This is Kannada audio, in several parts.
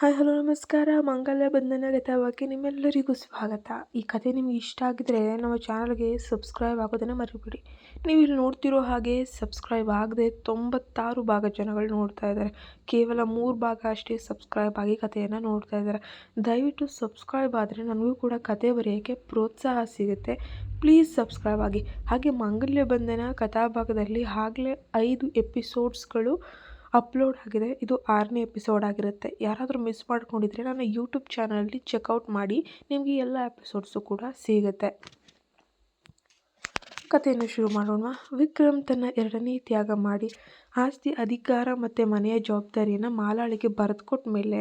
ಹಾಯ್, ಹಲೋ, ನಮಸ್ಕಾರ. ಮಂಗಲ್ಯ ಬಂಧನ ಕಥಾವಾಕ್ಯ ನಿಮ್ಮೆಲ್ಲರಿಗೂ ಸ್ವಾಗತ. ಈ ಕಥೆ ನಿಮ್ಗೆ ಇಷ್ಟ ಆಗಿದ್ರೆ ನಮ್ಮ ಚಾನಲ್ಗೆ ಸಬ್ಸ್ಕ್ರೈಬ್ ಆಗೋದನ್ನು ಮರಿಬೇಡಿ. ನೀವು ಇಲ್ಲಿ ನೋಡ್ತಿರೋ ಹಾಗೆ ಸಬ್ಸ್ಕ್ರೈಬ್ ಆಗದೆ ತೊಂಬತ್ತಾರು ಭಾಗ ಜನಗಳು ನೋಡ್ತಾ ಇದ್ದಾರೆ. ಕೇವಲ ಮೂರು ಭಾಗ ಅಷ್ಟೇ ಸಬ್ಸ್ಕ್ರೈಬ್ ಆಗಿ ಕಥೆಯನ್ನು ನೋಡ್ತಾ ಇದ್ದಾರೆ. ದಯವಿಟ್ಟು ಸಬ್ಸ್ಕ್ರೈಬ್ ಆದರೆ ನನಗೂ ಕೂಡ ಕತೆ ಬರೆಯೋಕ್ಕೆ ಪ್ರೋತ್ಸಾಹ ಸಿಗುತ್ತೆ. ಪ್ಲೀಸ್ ಸಬ್ಸ್ಕ್ರೈಬ್ ಆಗಿ. ಹಾಗೆ ಮಂಗಲ್ಯ ಬಂಧನ ಕಥಾಭಾಗದಲ್ಲಿ ಆಗಲೇ ಐದು ಎಪಿಸೋಡ್ಸ್ಗಳು ಅಪ್ಲೋಡ್ ಆಗಿದೆ. ಇದು ಆರನೇ ಎಪಿಸೋಡ್ ಆಗಿರುತ್ತೆ. ಯಾರಾದರೂ ಮಿಸ್ ಮಾಡ್ಕೊಂಡಿದ್ರೆ ನನ್ನ ಯೂಟ್ಯೂಬ್ ಚಾನಲಲ್ಲಿ ಚೆಕ್ಔಟ್ ಮಾಡಿ, ನಿಮಗೆ ಎಲ್ಲ ಎಪಿಸೋಡ್ಸು ಕೂಡ ಸಿಗುತ್ತೆ. ಕಥೆಯನ್ನು ಶುರು ಮಾಡೋಣ. ವಿಕ್ರಮ್ ತನ್ನ ಎರಡನೇ ತ್ಯಾಗ ಮಾಡಿ, ಆಸ್ತಿ, ಅಧಿಕಾರ ಮತ್ತು ಮನೆಯ ಜವಾಬ್ದಾರಿಯನ್ನು ಮಾಲಾಳಿಗೆ ಬರೆದುಕೊಟ್ಟ ಮೇಲೆ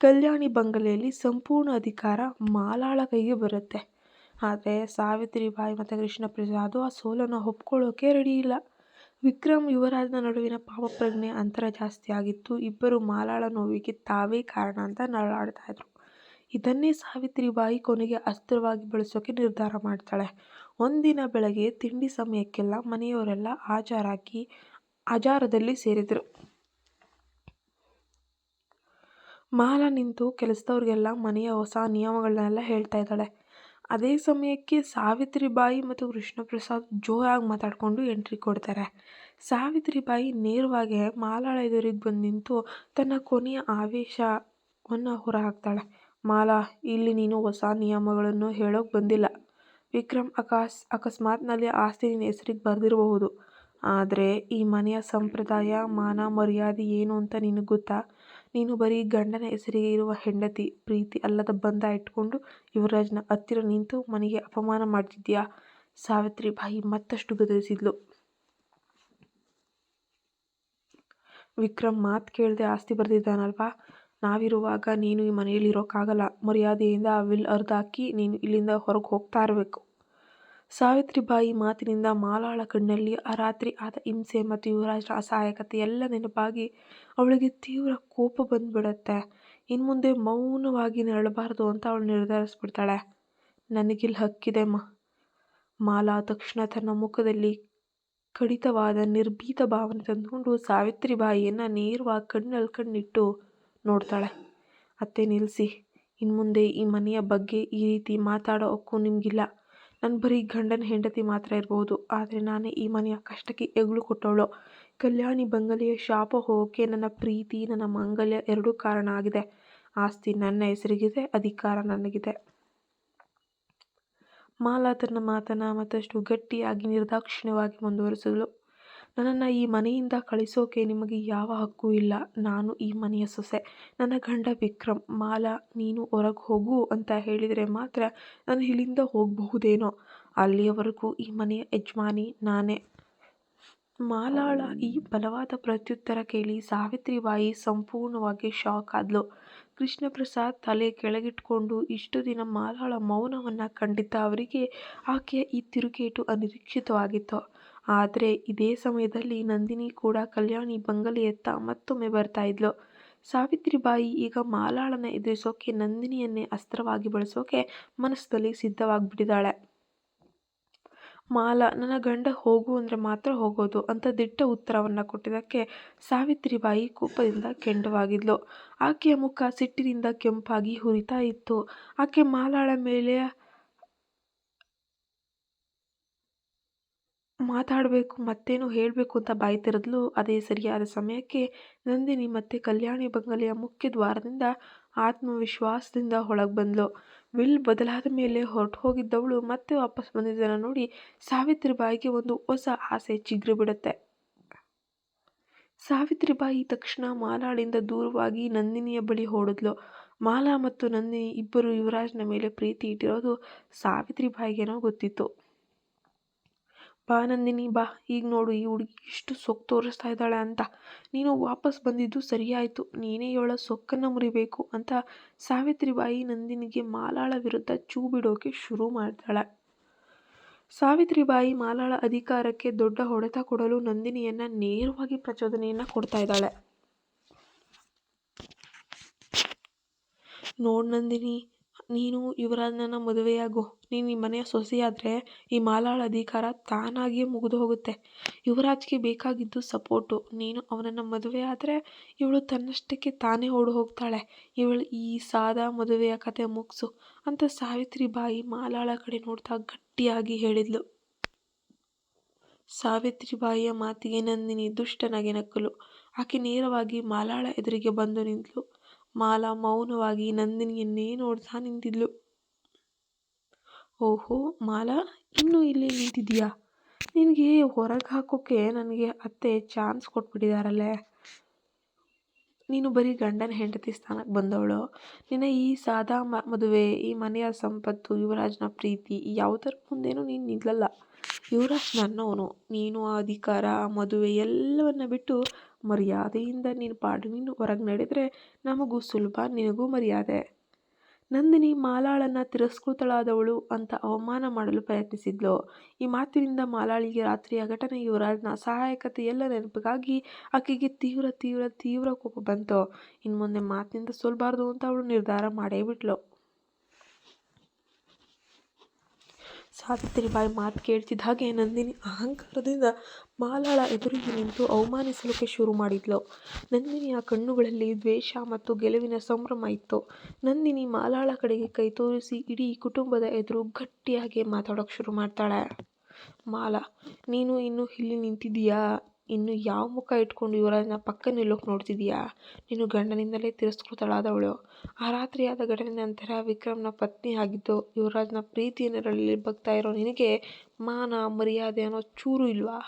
ಕಲ್ಯಾಣಿ ಬಂಗಲೆಯಲ್ಲಿ ಸಂಪೂರ್ಣ ಅಧಿಕಾರ ಮಾಲಾಳ ಕೈಗೆ ಬರುತ್ತೆ. ಆದರೆ ಸಾವಿತ್ರಿಬಾಯಿ ಮತ್ತು ಕೃಷ್ಣ ಪ್ರಸಾದ್ ಆ ಸೋಲನ್ನು ಒಪ್ಕೊಳ್ಳೋಕೆ ರೆಡಿ ಇಲ್ಲ. ವಿಕ್ರಮ್ ಯುವರಾಜ್ನ ನಡುವಿನ ಪಾಪಪ್ರಜ್ಞೆ ಅಂತರ ಜಾಸ್ತಿ ಆಗಿತ್ತು. ಇಬ್ಬರು ಮಾಲಾಳ ನೋವಿಗೆ ತಾವೇ ಕಾರಣ ಅಂತ ನರಳಾಡ್ತಾ ಇದ್ರು. ಇದನ್ನೇ ಸಾವಿತ್ರಿಬಾಯಿ ಕೊನೆಗೆ ಅಸ್ತ್ರವಾಗಿ ಬಳಸೋಕೆ ನಿರ್ಧಾರ ಮಾಡ್ತಾಳೆ. ಒಂದಿನ ಬೆಳಗ್ಗೆ ತಿಂಡಿ ಸಮಯಕ್ಕೆಲ್ಲ ಮನೆಯವರೆಲ್ಲ ಆಜಾರಾಗಿ ಆಜಾರದಲ್ಲಿ ಸೇರಿದರು. ಮಾಲ ನಿಂತು ಕೆಲಸದವ್ರಿಗೆಲ್ಲ ಮನೆಯ ಹೊಸ ನಿಯಮಗಳನ್ನೆಲ್ಲ ಹೇಳ್ತಾ ಇದ್ದಾಳೆ. ಅದೇ ಸಮಯಕ್ಕೆ ಸಾವಿತ್ರಿಬಾಯಿ ಮತ್ತು ಕೃಷ್ಣಪ್ರಸಾದ್ ಜೋರಾಗಿ ಮಾತಾಡಿಕೊಂಡು ಎಂಟ್ರಿ ಕೊಡ್ತಾರೆ. ಸಾವಿತ್ರಿಬಾಯಿ ನೇರವಾಗಿ ಮಾಲಾಳ ಎದುರಿಗೆ ಬಂದು ನಿಂತು ತನ್ನ ಕೊನೆಯ ಆವೇಶವನ್ನು ಹೊರಹಾಕ್ತಾಳೆ. ಮಾಲಾ, ಇಲ್ಲಿ ನೀನು ಹೊಸ ನಿಯಮಗಳನ್ನು ಹೇಳೋಕೆ ಬಂದಿಲ್ಲ. ವಿಕ್ರಮ್ ಅಕಾಸ್, ಅಕಸ್ಮಾತ್ನಲ್ಲಿ ಆಸ್ತಿ ನಿನ್ನ ಹೆಸರಿಗೆ ಬರೆದಿರಬಹುದು. ಆದರೆ ಈ ಮನೆಯ ಸಂಪ್ರದಾಯ, ಮಾನ ಮರ್ಯಾದೆ ಏನು ಅಂತ ನಿನಗೆ ಗೊತ್ತಾ? ನೀನು ಬರೀ ಗಂಡನ ಹೆಸರಿಗೆ ಇರುವ ಹೆಂಡತಿ, ಪ್ರೀತಿ ಅಲ್ಲದ ಬಂಧ ಇಟ್ಕೊಂಡು ಯುವರಾಜ್ನ ಹತ್ತಿರ ನಿಂತು ಮನೆಗೆ ಅಪಮಾನ ಮಾಡ್ತಿದ್ದೀಯಾ? ಬಾಯಿ ಮತ್ತಷ್ಟು ಗದರಿಸಿದ್ಲು ವಿಕ್ರಮ್ ಮಾತು ಕೇಳದೆ ಆಸ್ತಿ ಬರೆದಿದ್ದಾನಲ್ವಾ? ನಾವಿರುವಾಗ ನೀನು ಈ ಮನೆಯಲ್ಲಿ ಇರೋಕ್ಕಾಗಲ್ಲ ಮರ್ಯಾದೆಯಿಂದ ಆ ವಿಲ್ ಹಾಕಿ ನೀನು ಇಲ್ಲಿಂದ ಹೊರಗೆ ಹೋಗ್ತಾ ಇರಬೇಕು. ಸಾವಿತ್ರಿಬಾಯಿ ಮಾತಿನಿಂದ ಮಾಲಾಳ ಕಣ್ಣಲ್ಲಿ ಆ ರಾತ್ರಿ ಆದ ಹಿಂಸೆ ಮತ್ತು ಯುವರಾಜರ ಅಸಹಾಯಕತೆ ಎಲ್ಲ ನೆನಪಾಗಿ ಅವಳಿಗೆ ತೀವ್ರ ಕೋಪ ಬಂದ್ಬಿಡತ್ತೆ. ಇನ್ನು ಮುಂದೆ ಮೌನವಾಗಿ ನರಳಬಾರದು ಅಂತ ಅವಳು ನಿರ್ಧರಿಸ್ಬಿಡ್ತಾಳೆ. ನನಗಿಲ್ಲಿ ಹಕ್ಕಿದೆ ಮ. ಮಾಲಾ ತಕ್ಷಣ ತನ್ನ ಮುಖದಲ್ಲಿ ಕಡಿತವಾದ ನಿರ್ಭೀತ ಭಾವನೆ ತಂದುಕೊಂಡು ಸಾವಿತ್ರಿಬಾಯಿಯನ್ನು ನೇರವಾಗಿ ಕಣ್ಣಲ್ಲಿ ಕಣ್ಣಿಟ್ಟು ನೋಡ್ತಾಳೆ. ಅತ್ತೆ ನಿಲ್ಲಿಸಿ ಇನ್ನು ಮುಂದೆ ಈ ಮನೆಯ ಬಗ್ಗೆ ಈ ರೀತಿ ಮಾತಾಡೋ ಹಕ್ಕು ನಿಮಗಿಲ್ಲ. ನನ್ನ ಬರೀ ಗಂಡನ ಹೆಂಡತಿ ಮಾತ್ರ ಇರ್ಬೋದು. ಆದರೆ ನಾನೇ ಈ ಮನೆಯ ಕಷ್ಟಕ್ಕೆ ಎಗ್ಳು ಕೊಟ್ಟವಳು. ಕಲ್ಯಾಣಿ ಬಂಗಲೆಯ ಶಾಪ ಹೋಗೋಕ್ಕೆ ನನ್ನ ಪ್ರೀತಿ, ನನ್ನ ಮಾಂಗಲ್ಯ ಎರಡೂ ಕಾರಣ ಆಗಿದೆ. ಆಸ್ತಿ ನನ್ನ ಹೆಸರಿಗಿದೆ, ಅಧಿಕಾರ ನನಗಿದೆ. ಮಾಲಾ ತನ್ನ ಮಾತನ್ನು ಮತ್ತಷ್ಟು ಗಟ್ಟಿಯಾಗಿ ನಿರ್ದಾಕ್ಷಿಣ್ಯವಾಗಿ ಮುಂದುವರಿಸಿದಳು. ನನ್ನನ್ನು ಈ ಮನೆಯಿಂದ ಕಳಿಸೋಕೆ ನಿಮಗೆ ಯಾವ ಹಕ್ಕು ಇಲ್ಲ. ನಾನು ಈ ಮನೆಯ ಸೊಸೆ. ನನ್ನ ಗಂಡ ವಿಕ್ರಮ್, ಮಾಲಾ, ನೀನು ಹೊರಗೆ ಹೋಗು ಅಂತ ಹೇಳಿದರೆ ಮಾತ್ರ ನಾನು ಇಲ್ಲಿಂದ ಹೋಗಬಹುದೇನೋ. ಅಲ್ಲಿಯವರೆಗೂ ಈ ಮನೆಯ ಯಜಮಾನಿ ನಾನೇ. ಮಾಲಾಳ ಈ ಬಲವಾದ ಪ್ರತ್ಯುತ್ತರ ಕೇಳಿ ಸಾವಿತ್ರಿಬಾಯಿ ಸಂಪೂರ್ಣವಾಗಿ ಶಾಕ್ ಆದ್ಲು. ಕೃಷ್ಣಪ್ರಸಾದ್ ತಲೆ ಕೆಳಗಿಟ್ಕೊಂಡು ಇಷ್ಟು ದಿನ ಮಾಲಾಳ ಮೌನವನ್ನು ಕಂಡಿದ್ದ ಅವರಿಗೆ ಆಕೆಯ ಈ ತಿರುಗೇಟು ಅನಿರೀಕ್ಷಿತವಾಗಿತ್ತು. ಆದರೆ ಇದೇ ಸಮಯದಲ್ಲಿ ನಂದಿನಿ ಕೂಡ ಕಲ್ಯಾಣಿ ಬಂಗಲೆಯತ್ತ ಮತ್ತೊಮ್ಮೆ ಬರ್ತಾ ಇದ್ಲು. ಸಾವಿತ್ರಿಬಾಯಿ ಈಗ ಮಾಲಾಳನ ಎದುರಿಸೋಕೆ, ನಂದಿನಿಯನ್ನೇ ಅಸ್ತ್ರವಾಗಿ ಬಳಸೋಕೆ ಮನಸ್ಸಲ್ಲಿ ಸಿದ್ಧವಾಗಿಬಿಟ್ಟಿದ್ದಾಳೆ ಮಾಲಾ, ನನ್ನ ಗಂಡ ಹೋಗು ಅಂದರೆ ಮಾತ್ರ ಹೋಗೋದು ಅಂತ ದಿಟ್ಟ ಉತ್ತರವನ್ನು ಕೊಟ್ಟಿದ್ದಕ್ಕೆ ಸಾವಿತ್ರಿಬಾಯಿ ಕೋಪದಿಂದ ಕೆಂಡವಾಗಿದ್ಲು. ಆಕೆಯ ಮುಖ ಸಿಟ್ಟಿನಿಂದ ಕೆಂಪಾಗಿ ಹುರಿತಾ ಇತ್ತು. ಆಕೆ ಮಾಲಾಳ ಮೇಲೆ ಮಾತಾಡಬೇಕು, ಮತ್ತೇನು ಹೇಳಬೇಕು ಅಂತ ಬಾಯಿ ತೆರೆದ್ಲು ಅದೇ ಸರಿಯಾದ ಸಮಯಕ್ಕೆ ನಂದಿನಿ ಮತ್ತೆ ಕಲ್ಯಾಣಿ ಬಂಗಲೆಯ ಮುಖ್ಯ ದ್ವಾರದಿಂದ ಆತ್ಮವಿಶ್ವಾಸದಿಂದ ಒಳಗೆ ಬಂದಳು ವಿಲ್ ಬದಲಾದ ಮೇಲೆ ಹೊರಟು ಹೋಗಿದ್ದವಳು ಮತ್ತೆ ವಾಪಸ್ ಬಂದಿದ್ದನ್ನು ನೋಡಿ ಸಾವಿತ್ರಿಬಾಯಿಗೆ ಒಂದು ಹೊಸ ಆಸೆ ಚಿಗುರು ಬಿಡುತ್ತೆ ಸಾವಿತ್ರಿಬಾಯಿ ತಕ್ಷಣ ಮಾಲಾಳಿಂದ ದೂರವಾಗಿ ನಂದಿನಿಯ ಬಳಿ ಓಡಿದ್ಲು. ಮಾಲಾ ಮತ್ತು ನಂದಿನಿ ಇಬ್ಬರು ಯುವರಾಜನ ಮೇಲೆ ಪ್ರೀತಿ ಇಟ್ಟಿರೋದು ಸಾವಿತ್ರಿಬಾಯಿಗೇನೋ ಗೊತ್ತಿತ್ತು. ಬಾ ನಂದಿನಿ, ಬಾ ಈಗ ನೋಡು, ಈ ಹುಡುಗಿ ಎಷ್ಟು ಸೊಕ್ಕು ತೋರಿಸ್ತಾ ಇದ್ದಾಳೆ ಅಂತ. ನೀನು ವಾಪಸ್ ಬಂದಿದ್ದು ಸರಿಯಾಯಿತು, ನೀನೇ ಇವಳ ಸೊಕ್ಕನ್ನು ಮುರಿಬೇಕು ಅಂತ ಸಾವಿತ್ರಿಬಾಯಿ ನಂದಿನಿಗೆ ಮಾಲಾಳ ವಿರುದ್ಧ ಚೂ ಬಿಡೋಕೆ ಶುರು ಮಾಡ್ತಾಳೆ. ಸಾವಿತ್ರಿಬಾಯಿ ಮಾಲಾಳ ಅಧಿಕಾರಕ್ಕೆ ದೊಡ್ಡ ಹೊಡೆತ ಕೊಡಲು ನಂದಿನಿಯನ್ನು ನೇರವಾಗಿ ಪ್ರಚೋದನೆಯನ್ನು ಕೊಡ್ತಾ ಇದ್ದಾಳೆ. ನೋಡು ನಂದಿನಿ ನೀನು ಯುವರಾಜನನ್ನ ಮದುವೆಯಾಗು. ನೀನು ಈ ಮನೆಯ ಸೊಸೆಯಾದರೆ ಈ ಮಾಲಾಳ ಅಧಿಕಾರ ತಾನಾಗಿಯೇ ಮುಗಿದು ಹೋಗುತ್ತೆ. ಯುವರಾಜ್ಗೆ ಬೇಕಾಗಿದ್ದು ಸಪೋರ್ಟು. ನೀನು ಅವನನ್ನು ಮದುವೆ ಆದರೆ ಇವಳು ತನ್ನಷ್ಟಕ್ಕೆ ತಾನೇ ಓಡಿ ಹೋಗ್ತಾಳೆ. ಇವಳು ಈ ಸಾದಾ ಮದುವೆಯ ಕತೆ ಮುಗಿಸು ಅಂತ ಸಾವಿತ್ರಿ ಬಾಯಿ ಮಾಲಾಳ ಕಡೆ ನೋಡ್ತಾ ಗಟ್ಟಿಯಾಗಿ ಹೇಳಿದ್ಲು. ಸಾವಿತ್ರಿ ಬಾಯಿಯ ಮಾತಿಗೆ ನಂದಿನಿ ದುಷ್ಟ ನಗೆ ನಕ್ಕಳು ಆಕೆ ನೇರವಾಗಿ ಮಾಲಾಳ ಎದುರಿಗೆ ಬಂದು ನಿಂತಳು ಮಾಲಾ ಮೌನವಾಗಿ ನಂದಿನಿಯನ್ನೇ ನೋಡ್ತಾ ನಿಂತಿದ್ಲು. ಓಹೋ, ಮಾಲಾ, ಇನ್ನೂ ಇಲ್ಲಿ ನಿಂತಿದ್ದೀಯಾ? ನಿನಗೆ ಹೊರಗೆ ಹಾಕೋಕ್ಕೆ ನನಗೆ ಅತ್ತೆ ಚಾನ್ಸ್ ಕೊಟ್ಬಿಟ್ಟಿದಾರಲ್ಲೇ. ನೀನು ಬರೀ ಗಂಡನ ಹೆಂಡತಿ ಸ್ಥಾನಕ್ಕೆ ಬಂದವಳು. ನಿನ್ನ ಈ ಸಾದಾ ಮದುವೆ, ಈ ಮನೆಯ ಸಂಪತ್ತು, ಯುವರಾಜನ ಪ್ರೀತಿ ಯಾವುದರ ಮುಂದೇನು ನೀನು ನಿಲ್ಲಲ್ಲ. ಯುವರಾಜ್ ನನ್ನವನು ನೀನು ಆ ಅಧಿಕಾರ ಮದುವೆ ಎಲ್ಲವನ್ನ ಬಿಟ್ಟು ಮರ್ಯಾದೆಯಿಂದ ನೀನು ಪಾಡು ನೀನು ಹೊರಗೆ ನಡೆದರೆ ನಮಗೂ ಸುಲಭ, ನಿನಗೂ ಮರ್ಯಾದೆ. ನಂದಿನಿ ಮಾಲಾಳನ್ನ ತಿರಸ್ಕೃತಳಾದವಳು ಅಂತ ಅವಮಾನ ಮಾಡಲು ಪ್ರಯತ್ನಿಸಿದ್ಲು. ಈ ಮಾತಿನಿಂದ ಮಾಲಾಳಿಗೆ ರಾತ್ರಿಯ ಘಟನೆ ಯುವರಾಜ್ನ ಸಹಾಯಕತೆ ಎಲ್ಲ ನೆನಪಿಗಾಗಿ ಆಕೆಗೆ ತೀವ್ರ ತೀವ್ರ ತೀವ್ರ ಕೋಪ ಬಂತು. ಇನ್ನು ಮುಂದೆ ಮಾತಿನಿಂದ ಸೋಲ್ಬಾರ್ದು ಅಂತ ಅವಳು ನಿರ್ಧಾರ ಮಾಡೇ ಬಿಟ್ಲು. ಸಾವಿತ್ರಿ ಬಾಯಿ ಮಾತು ಕೇಳ್ತಿದ್ದ ಹಾಗೆ ನಂದಿನಿ ಅಹಂಕಾರದಿಂದ ಮಾಲಾಳ ಎದುರಿಗೆ ನಿಂತು ಅವಮಾನಿಸಲಿಕ್ಕೆ ಶುರು ಮಾಡಿದ್ಲು. ನಂದಿನಿಯ ಕಣ್ಣುಗಳಲ್ಲಿ ದ್ವೇಷ ಮತ್ತು ಗೆಲುವಿನ ಸಂಭ್ರಮ ಇತ್ತು. ನಂದಿನಿ ಮಾಲಾಳ ಕಡೆಗೆ ಕೈ ತೋರಿಸಿ ಇಡೀ ಕುಟುಂಬದ ಎದುರು ಗಟ್ಟಿಯಾಗಿ ಮಾತಾಡೋಕೆ ಶುರು ಮಾಡ್ತಾಳೆ. ಮಾಲಾ, ನೀನು ಇನ್ನು ಇಲ್ಲಿ ನಿಂತಿದ್ದೀಯಾ? ಇನ್ನು ಯಾವ ಮುಖ ಇಟ್ಕೊಂಡು ಯುವರಾಜನ ಪಕ್ಕ ನಿಲ್ಲೋಕೆ ನೋಡ್ತಿದ್ದೀಯಾ ನೀನು ಗಂಡನಿಂದಲೇ ತಿರಸ್ಕೃತಳಾದವಳು. ಆ ರಾತ್ರಿಯಾದ ಘಟನೆ ನಂತರ ವಿಕ್ರಮ್ನ ಪತ್ನಿ ಆಗಿದ್ದು, ಯುವರಾಜ್ನ ಪ್ರೀತಿಯನ್ನೆರಳಲ್ಲಿ ಬಗ್ತಾ ಇರೋ ನಿನಗೆ ಮಾನ, ಮರ್ಯಾದೆ ಅನ್ನೋ ಚೂರು ಇಲ್ವಾ?